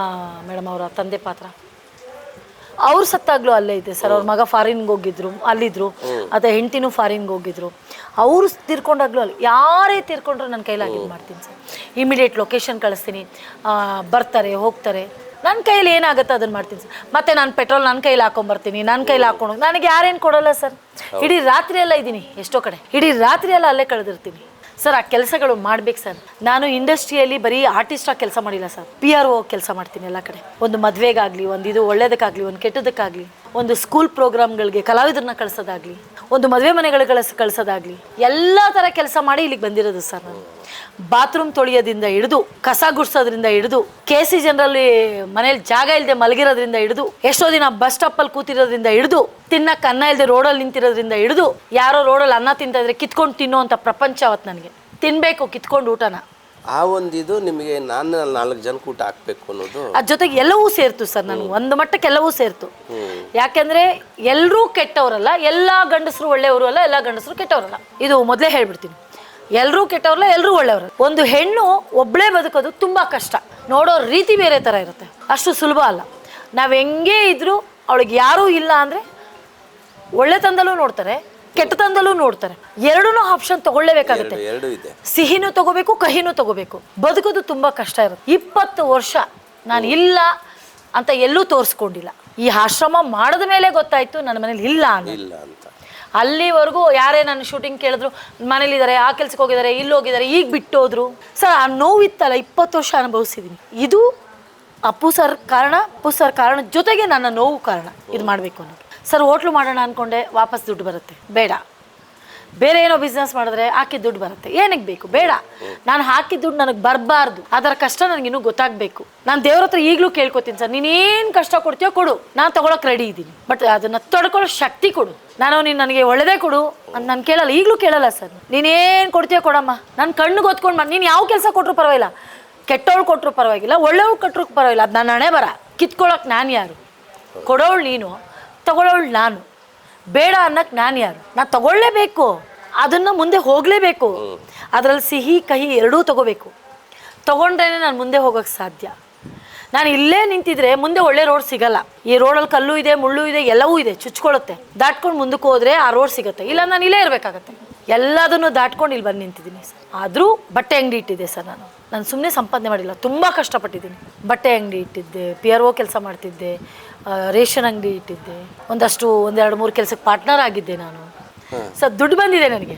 ಮೇಡಮ್ ಅವರ ತಂದೆ ಪಾತ್ರ. ಅವ್ರು ಸತ್ತಾಗ್ಲೂ ಅಲ್ಲೇ ಇದೆ ಸರ್. ಅವ್ರ ಮಗ ಫಾರಿನ್ಗೆ ಹೋಗಿದ್ರು ಅಲ್ಲಿದ್ರು ಅಥವಾ ಹೆಂಡತಿನೂ ಫಾರಿನ್ಗೆ ಹೋಗಿದ್ರು. ಅವರು ತೀರ್ಕೊಂಡಾಗ್ಲೂ ಅಲ್ಲಿ ಯಾರೇ ತೀರ್ಕೊಂಡ್ರು ನನ್ನ ಕೈಲಾಗಿದ್ದು ಮಾಡ್ತೀನಿ ಸರ್. ಇಮಿಡಿಯೇಟ್ ಲೊಕೇಶನ್ ಕಳಿಸ್ತೀನಿ. ಬರ್ತಾರೆ ಹೋಗ್ತಾರೆ. ನನ್ನ ಕೈಯಲ್ಲಿ ಏನಾಗುತ್ತೆ ಅದನ್ನು ಮಾಡ್ತೀನಿ ಸರ್. ಮತ್ತೆ ನಾನು ಪೆಟ್ರೋಲ್ ನನ್ನ ಕೈಲಿ ಹಾಕೊಂಬರ್ತೀನಿ ನನ್ನ ಕೈಲಿ ಹಾಕೊಂಡು ನನಗೆ ಯಾರೇನು ಕೊಡಲ್ಲ ಸರ್. ಇಡೀ ರಾತ್ರಿ ಎಲ್ಲ ಇದ್ದೀನಿ ಎಷ್ಟೋ ಕಡೆ. ಇಡೀ ರಾತ್ರಿ ಎಲ್ಲ ಅಲ್ಲೇ ಕಳೆದಿರ್ತೀನಿ. ಸರ್, ಆ ಕೆಲಸಗಳು ಮಾಡ್ಬೇಕು ಸರ್. ನಾನು ಇಂಡಸ್ಟ್ರಿಯಲ್ಲಿ ಬರೀ ಆರ್ಟಿಸ್ಟಾಗಿ ಕೆಲಸ ಮಾಡಿಲ್ಲ ಸರ್. ಪಿ ಆರ್ ಒ ಕೆಲಸ ಮಾಡ್ತೀನಿ ಎಲ್ಲ ಕಡೆ. ಒಂದು ಮದುವೆಗಾಗಲಿ ಒಂದು ಇದು ಒಳ್ಳೇದಕ್ಕಾಗಲಿ, ಒಂದು ಕೆಟ್ಟದಕ್ಕಾಗಲಿ. ಒಂದು ಸ್ಕೂಲ್ ಪ್ರೋಗ್ರಾಮ್ಗಳಿಗೆ ಕಲಾವಿದರನ್ನ ಕಳಿಸೋದಾಗಲಿ, ಒಂದು ಮದುವೆ ಮನೆಗಳ ಕಳಿಸ್, ಕಳಿಸೋದಾಗ್ಲಿ, ಎಲ್ಲ ಥರ ಕೆಲಸ ಮಾಡಿ ಇಲ್ಲಿಗೆ ಬಂದಿರೋದು ಸರ್ ನಾನು. ಬಾತ್ರೂಮ್ ತೊಳೆಯೋದ್ರಿಂದ ಹಿಡಿದು, ಕಸ ಗುಡ್ಸೋದ್ರಿಂದ ಹಿಡಿದು ಕೆ ಸಿ ಜನರಲ್ಲಿ ಮನೇಲಿ ಜಾಗ ಇಲ್ಲದೆ ಮಲಗಿರೋದ್ರಿಂದ ಹಿಡಿದು, ಎಷ್ಟೋ ದಿನ ಬಸ್ ಸ್ಟಾಪಲ್ಲಿ ಕೂತಿರೋದ್ರಿಂದ ಹಿಡಿದು ತಿನ್ನಕ್ಕೆ ಅನ್ನ ಇಲ್ಲದೆ ರೋಡಲ್ಲಿ ನಿಂತಿರೋದ್ರಿಂದ ಹಿಡಿದು, ಯಾರೋ ರೋಡಲ್ಲಿ ಅನ್ನ ತಿಂತಾಯಿದ್ರೆ ಕಿತ್ಕೊಂಡು ತಿನ್ನೋ ಅಂತ ಪ್ರಪಂಚ ಅವತ್ತು ನನಗೆ. ತಿನ್ನಬೇಕು ಕಿತ್ಕೊಂಡು ಊಟನ. ಆ ಒಂದಿದು ನಿಮಗೆ ನಾನು ನಾಲ್ಕು ಜನಕ್ಕೆ ಊಟ ಹಾಕ್ಬೇಕು ಅನ್ನೋದು. ಅದ್ರ ಜೊತೆಗೆ ಎಲ್ಲವೂ ಸೇರ್ತು ಸರ್ ನನಗೆ. ಒಂದು ಮಟ್ಟಕ್ಕೆ ಎಲ್ಲವೂ ಸೇರ್ತು. ಯಾಕೆಂದ್ರೆ ಎಲ್ಲರೂ ಕೆಟ್ಟವರಲ್ಲ ಎಲ್ಲ ಗಂಡಸರು ಒಳ್ಳೆಯವರು ಅಲ್ಲ ಎಲ್ಲ ಗಂಡಸರು ಕೆಟ್ಟವರಲ್ಲ. ಇದು ಮೊದಲೇ ಹೇಳ್ಬಿಡ್ತೀನಿ. ಎಲ್ಲರೂ ಕೆಟ್ಟವ್ರಲ್ಲ ಎಲ್ಲರೂ ಒಳ್ಳೆಯವರು. ಒಂದು ಹೆಣ್ಣು ಒಬ್ಬಳೇ ಬದುಕೋದು ತುಂಬ ಕಷ್ಟ. ನೋಡೋ ರೀತಿ ಬೇರೆ ಥರ ಇರುತ್ತೆ. ಅಷ್ಟು ಸುಲಭ ಅಲ್ಲ. ನಾವು ಹೆಂಗೇ ಇದ್ರೂ ಅವಳಿಗೆ ಯಾರೂ ಇಲ್ಲ ಅಂದರೆ ಒಳ್ಳೆತನದಲ್ಲೂ ನೋಡ್ತಾರೆ ಕೆಟ್ಟತನದಲ್ಲೂ ನೋಡ್ತಾರೆ. ಎರಡೂ ಆಪ್ಷನ್ ತಗೊಳ್ಳೇಬೇಕಾಗುತ್ತೆ. ಎರಡು ಎರಡು ಇದೆ. ಸಿಹಿನೂ ತಗೋಬೇಕು ಕಹಿನೂ ತಗೋಬೇಕು. ಬದುಕೋದು ತುಂಬಾ ಕಷ್ಟ ಇರುತ್ತೆ. ಇಪ್ಪತ್ತು ವರ್ಷ ನಾನು ಇಲ್ಲ ಅಂತ ಎಲ್ಲೂ ತೋರಿಸ್ಕೊಂಡಿಲ್ಲ. ಈ ಆಶ್ರಮ ಮಾಡಿದ ಮೇಲೆ ಗೊತ್ತಾಯ್ತು ನನ್ನ ಮನೇಲಿ ಇಲ್ಲ ಅಂತ. ಇಲ್ಲ ಅಂತ. ಅಲ್ಲಿವರೆಗೂ ಯಾರೇ ನನ್ನ ಶೂಟಿಂಗ್ ಕೇಳಿದ್ರು ಮನೇಲಿದ್ದಾರೆ ಆ ಕೆಲ್ಸಕ್ಕೆ ಹೋಗಿದ್ದಾರೆ ಇಲ್ಲಿ ಹೋಗಿದ್ದಾರೆ ಈಗ ಬಿಟ್ಟೋದ್ರು. ಸರ್ ಆ ನೋವಿತ್ತಲ್ಲ ಇಪ್ಪತ್ತು ವರ್ಷ ಅನುಭವಿಸಿದ್ದೀನಿ ಇದು ಅಪ್ಪು ಸರ್ ಕಾರಣ ಅಪ್ಪು ಸರ್ ಕಾರಣ ಜೊತೆಗೆ ನನ್ನ ನೋವು ಕಾರಣ. ಇದು ಮಾಡಬೇಕು ಅನ್ನೋದು. ಸರ್, ಹೋಟ್ಲು ಮಾಡೋಣ ಅಂದ್ಕೊಂಡೆ ವಾಪಸ್ ದುಡ್ಡು ಬರುತ್ತೆ. ಬೇಡ. ಬೇರೆ ಏನೋ ಬಿಸ್ನೆಸ್ ಮಾಡಿದ್ರೆ ಹಾಕಿದ ದುಡ್ಡು ಬರುತ್ತೆ. ಏನಕ್ಕೆ ಬೇಕು? ಬೇಡ. ನಾನು ಹಾಕಿದ ದುಡ್ಡು ನನಗೆ ಬರಬಾರ್ದು. ಅದರ ಕಷ್ಟ ನನಗಿನ್ನೂ ಗೊತ್ತಾಗಬೇಕು. ನಾನು ದೇವ್ರ ಹತ್ರ ಈಗಲೂ ಕೇಳ್ಕೊತೀನಿ ಸರ್, ನೀನೇನು ಕಷ್ಟ ಕೊಡ್ತೀಯೋ ಕೊಡು. ನಾನು ತೊಗೊಳಕ್ಕೆ ರೆಡಿ ಇದ್ದೀನಿ. ಬಟ್ ಅದನ್ನು ತೊಡ್ಕೊಳ್ಳೋ ಶಕ್ತಿ ಕೊಡು. ನಾನು ನೀನು ನನಗೆ ಒಳ್ಳೆದೇ ಕೊಡು ಅಂತ ನಾನು ಕೇಳಲ್ಲ. ಈಗಲೂ ಕೇಳಲ್ಲ ಸರ್. ನೀನೇನು ಕೊಡ್ತೀಯೋ ಕೊಡಮ್ಮ. ನನ್ನ ಕಣ್ಣು ಗೊತ್ಕೊಂಡು ಮಾಡಿ ನೀನು ಯಾವ ಕೆಲಸ ಕೊಟ್ಟರು ಪರವಾಗಿಲ್ಲ. ಕೆಟ್ಟವಳು ಕೊಟ್ಟರು ಪರವಾಗಿಲ್ಲ ಒಳ್ಳೆಯವ್ರು ಕೊಟ್ಟರು ಪರವಾಗಿಲ್ಲ. ಅದು ನನ್ನ ಹಣೆ ಬರ. ಕಿತ್ಕೊಳಕ್ಕೆ ನಾನು ಯಾರು? ಕೊಡೋಳು ನೀನು. ತಗೊಳ್ಳೋಳು ನಾನು. ಬೇಡ ಅನ್ನಕ್ಕೆ ನಾನು ಯಾರು? ನಾನು ತಗೊಳ್ಳೇಬೇಕು. ಅದನ್ನು ಮುಂದೆ ಹೋಗಲೇಬೇಕು. ಅದರಲ್ಲಿ ಸಿಹಿ, ಕಹಿ ಎರಡೂ ತಗೋಬೇಕು. ತಗೊಂಡ್ರೇ ನಾನು ಮುಂದೆ ಹೋಗೋಕ್ಕೆ ಸಾಧ್ಯ. ನಾನು ಇಲ್ಲೇ ನಿಂತಿದ್ರೆ ಮುಂದೆ ಒಳ್ಳೆ ರೋಡ್ ಸಿಗಲ್ಲ. ಈ ರೋಡಲ್ಲಿ ಕಲ್ಲು ಇದೆ, ಮುಳ್ಳು ಇದೆ, ಎಲ್ಲವೂ ಇದೆ ಚುಚ್ಕೊಳ್ಳುತ್ತೆ ದಾಟ್ಕೊಂಡು ಮುಂದಕ್ಕೆ ಹೋದ್ರೆ ಆ ರೋಡ್ ಸಿಗುತ್ತೆ. ಇಲ್ಲ ನಾನು ಇಲ್ಲೇ ಇರಬೇಕಾಗತ್ತೆ. ಎಲ್ಲದನ್ನು ದಾಟ್ಕೊಂಡು ಇಲ್ಲಿ ಬಂದು ನಿಂತಿದ್ದೀನಿ ಸರ್. ಆದರೂ ಬಟ್ಟೆ ಅಂಗಡಿ ಇಟ್ಟಿದ್ದೆ ಸರ್ ನಾನು. ನಾನು ಸುಮ್ಮನೆ ಸಂಪಾದನೆ ಮಾಡಿಲ್ಲ, ತುಂಬ ಕಷ್ಟಪಟ್ಟಿದ್ದೀನಿ. ಬಟ್ಟೆ ಅಂಗಡಿ ಇಟ್ಟಿದ್ದೆ, ಪಿ ಆರ್ ಒ ಕೆಲಸ ಮಾಡ್ತಿದ್ದೆ. ರೇಷನ್ ಅಂಗಡಿ ಇಟ್ಟಿದ್ದೆ. ಒಂದಷ್ಟು ಒಂದೆರಡು ಮೂರು ಕೆಲಸಕ್ಕೆ ಪಾರ್ಟ್ನರ್ ಆಗಿದ್ದೆ ನಾನು. ಸೊ ದುಡ್ಡು ಬಂದಿದೆ ನನಗೆ.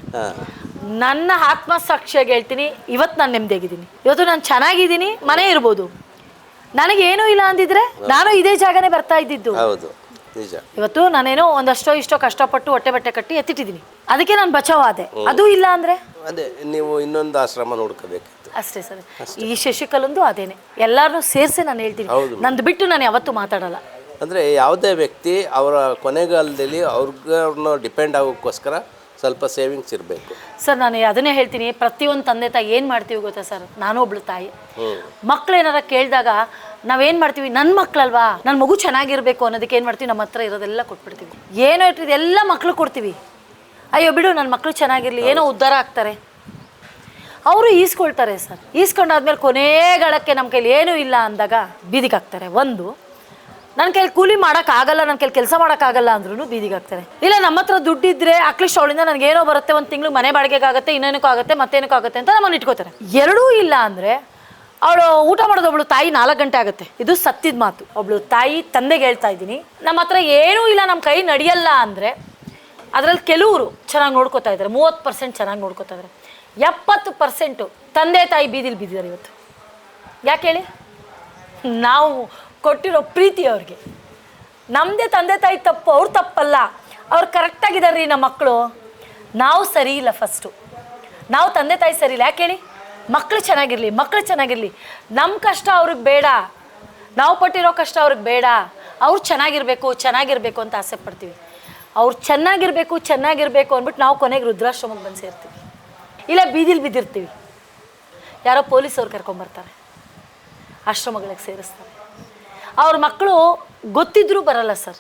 ನನ್ನ ಆತ್ಮಸಾಕ್ಷಿಯಾಗಿ ಹೇಳ್ತೀನಿ ಇವತ್ತು ನಾನು ನೆಮ್ಮದಿಯಾಗಿದ್ದೀನಿ ಇವತ್ತು ನಾನು ಚೆನ್ನಾಗಿದ್ದೀನಿ ಮನೆ ಇರ್ಬೋದು. ನನಗೇನೂ ಇಲ್ಲ ಅಂದಿದ್ರೆ ನಾನು ಇದೇ ಜಾಗನೇ ಬರ್ತಾ ಇದ್ದಿದ್ದು. ಹೌದು ನಿಜ. ಇವತ್ತು ನಾನೇನೋ ಒಂದಷ್ಟೋ ಇಷ್ಟೋ ಕಷ್ಟಪಟ್ಟು ಹೊಟ್ಟೆ ಬಟ್ಟೆ ಕಟ್ಟಿ ಎತ್ತಿಟ್ಟಿದ್ದೀನಿ. ಅದಕ್ಕೆ ನಾನು ಬಚಾವಾದೆ. ಅದು ಇಲ್ಲ ಅಂದ್ರೆ? ಅದೇ ನೀವು ಇನ್ನೊಂದು ಆಶ್ರಮ ನೋಡ್ಕೋಬೇಕಿತ್ತು. ಅಷ್ಟೇ ಸರ್. ಈ ಶಶಿಕಲಂದು ಅದೇನೆ. ಎಲ್ಲಾರನ್ನೂ ಸೇರಿಸಿ ನಾನು ಹೇಳ್ತೀನಿ. ನಂದು ಬಿಟ್ಟು ನಾನು ಯಾವತ್ತೂ ಮಾತಾಡಲ್ಲ. ಅಂದರೆ ಯಾವುದೇ ವ್ಯಕ್ತಿ ಅವರ ಕೊನೆಗಾಲದಲ್ಲಿ ಅವ್ರಿಗವ್ರನ್ನ ಡಿಪೆಂಡ್ ಆಗೋಕ್ಕೋಸ್ಕರ ಸ್ವಲ್ಪ ಸೇವಿಂಗ್ಸ್ ಇರಬೇಕು. ಸರ್ ನಾನು ಅದನ್ನೇ ಹೇಳ್ತೀನಿ ಪ್ರತಿಯೊಂದು ತಂದೆ ತಾಯಿ ಏನು ಮಾಡ್ತೀವಿ ಗೊತ್ತಾ ಸರ್? ನಾನು ಒಬ್ಳು ತಾಯಿ. ಮಕ್ಕಳು ಏನಾರ ಕೇಳಿದಾಗ ನಾವೇನು ಮಾಡ್ತೀವಿ? ನನ್ನ ಮಕ್ಕಳಲ್ವಾ ನನ್ನ ಮಗು ಚೆನ್ನಾಗಿರಬೇಕು ಅನ್ನೋದಕ್ಕೆ ಏನು ಮಾಡ್ತೀವಿ? ನಮ್ಮ ಹತ್ರ ಇರೋದೆಲ್ಲ ಕೊಟ್ಬಿಡ್ತೀವಿ. ಏನೋ ಇಟ್ಟಿದೆ ಎಲ್ಲ ಮಕ್ಳು ಕೊಡ್ತೀವಿ. ಅಯ್ಯೋ ಬಿಡು ನನ್ನ ಮಕ್ಕಳು ಚೆನ್ನಾಗಿರಲಿ. ಏನೋ ಉದ್ಧಾರ ಆಗ್ತಾರೆ. ಅವರು ಈಸ್ಕೊಳ್ತಾರೆ ಸರ್. ಈಸ್ಕೊಂಡಾದ್ಮೇಲೆ ಕೊನೆಗಳಕ್ಕೆ ನಮ್ಮ ಕೈಲಿ ಏನೂ ಇಲ್ಲ ಅಂದಾಗ ಬೀದಿಗೆ ಹಾಕ್ತಾರೆ ಒಂದು ನನ್ನ ಕೈಲಿ ಕೂಲಿ ಮಾಡೋಕ್ಕಾಗಲ್ಲ ನನ್ನ ಕೈಲಿ ಕೆಲಸ ಮಾಡೋಕ್ಕಾಗಲ್ಲ ಅಂದ್ರೂ ಬೀದಿಗೆ ಹಾಕ್ತಾರೆ. ಇಲ್ಲ, ನಮ್ಮ ಹತ್ರ ದುಡ್ಡಿದ್ರೆ ಅಟ್ಲೀಸ್ಟ್ ಅವಳಿಂದ ನನಗೆ ಏನೋ ಬರುತ್ತೆ, ಒಂದು ತಿಂಗಳು ಮನೆ ಬಾಡಿಗೆಗಾಗುತ್ತೆ, ಇನ್ನೇನಕ್ಕೂ ಆಗುತ್ತೆ, ಮತ್ತೇನಕ್ಕೂ ಆಗುತ್ತೆ ಅಂತ ನಮ್ಮನ್ನು ಇಟ್ಕೋತಾರೆ. ಎರಡೂ ಇಲ್ಲ ಅಂದರೆ ಅವಳು ಊಟ ಮಾಡೋದು ಒಬ್ಳು ತಾಯಿ ನಾಲ್ಕು ಗಂಟೆ ಆಗುತ್ತೆ. ಇದು ಸತ್ತಿದ ಮಾತು. ಒಬ್ಳು ತಾಯಿ ತಂದೆಗೆ ಹೇಳ್ತಾ ಇದ್ದೀನಿ. ನಮ್ಮ ಹತ್ರ ಏನೂ ಇಲ್ಲ ನಮ್ಮ ಕೈ ನಡೆಯಲ್ಲ ಅಂದರೆ ಅದರಲ್ಲಿ ಕೆಲವರು ಚೆನ್ನಾಗಿ ನೋಡ್ಕೋತಾ ಇದ್ದಾರೆ ಮೂವತ್ತು ಪರ್ಸೆಂಟ್ ಚೆನ್ನಾಗಿ ನೋಡ್ಕೋತಾ ಇದ್ದಾರೆ ಎಪ್ಪತ್ತು ಪರ್ಸೆಂಟು ತಂದೆ ತಾಯಿ ಬೀದಿಲಿ ಬಿದ್ದಿದ್ದಾರೆ ಇವತ್ತು. ಯಾಕೆ ಹೇಳಿ? ನಾವು ಕೊಟ್ಟಿರೋ ಪ್ರೀತಿ ಅವ್ರಿಗೆ. ನಮ್ಮದೇ ತಂದೆ ತಾಯಿ ತಪ್ಪು, ಅವ್ರು ತಪ್ಪಲ್ಲ. ಅವ್ರು ಕರೆಕ್ಟಾಗಿದ್ದಾರೆ ರೀ ನಮ್ಮ ಮಕ್ಕಳು ನಾವು ಸರಿ ಇಲ್ಲ ಫಸ್ಟು ನಾವು ತಂದೆ ತಾಯಿ ಸರಿ ಇಲ್ಲ. ಯಾಕೆ ಹೇಳಿ? ಮಕ್ಕಳು ಚೆನ್ನಾಗಿರಲಿ ಮಕ್ಕಳು ಚೆನ್ನಾಗಿರಲಿ. ನಮ್ಮ ಕಷ್ಟ ಅವ್ರಿಗೆ ಬೇಡ. ನಾವು ಪಟ್ಟಿರೋ ಕಷ್ಟ ಅವ್ರಿಗೆ ಬೇಡ. ಅವ್ರು ಚೆನ್ನಾಗಿರಬೇಕು ಚೆನ್ನಾಗಿರಬೇಕು ಅಂತ ಆಸೆ ಪಡ್ತೀವಿ. ಅವ್ರು ಚೆನ್ನಾಗಿರಬೇಕು ಚೆನ್ನಾಗಿರಬೇಕು ಅಂದ್ಬಿಟ್ಟು ನಾವು ಕೊನೆಗೆ ರುದ್ರಾಶ್ರಮಕ್ಕೆ ಬಂದು ಸೇರ್ತೀವಿ. ಇಲ್ಲ, ಬೀದಿಲಿ ಬಿದ್ದಿರ್ತೀವಿ. ಯಾರೋ ಪೊಲೀಸವ್ರು ಕರ್ಕೊಂಬರ್ತಾರೆ. ಆಶ್ರಮಗಳಿಗೆ ಸೇರಿಸ್ತಾರೆ. ಅವ್ರ ಮಕ್ಕಳು ಗೊತ್ತಿದ್ರೂ ಬರಲ್ಲ ಸರ್.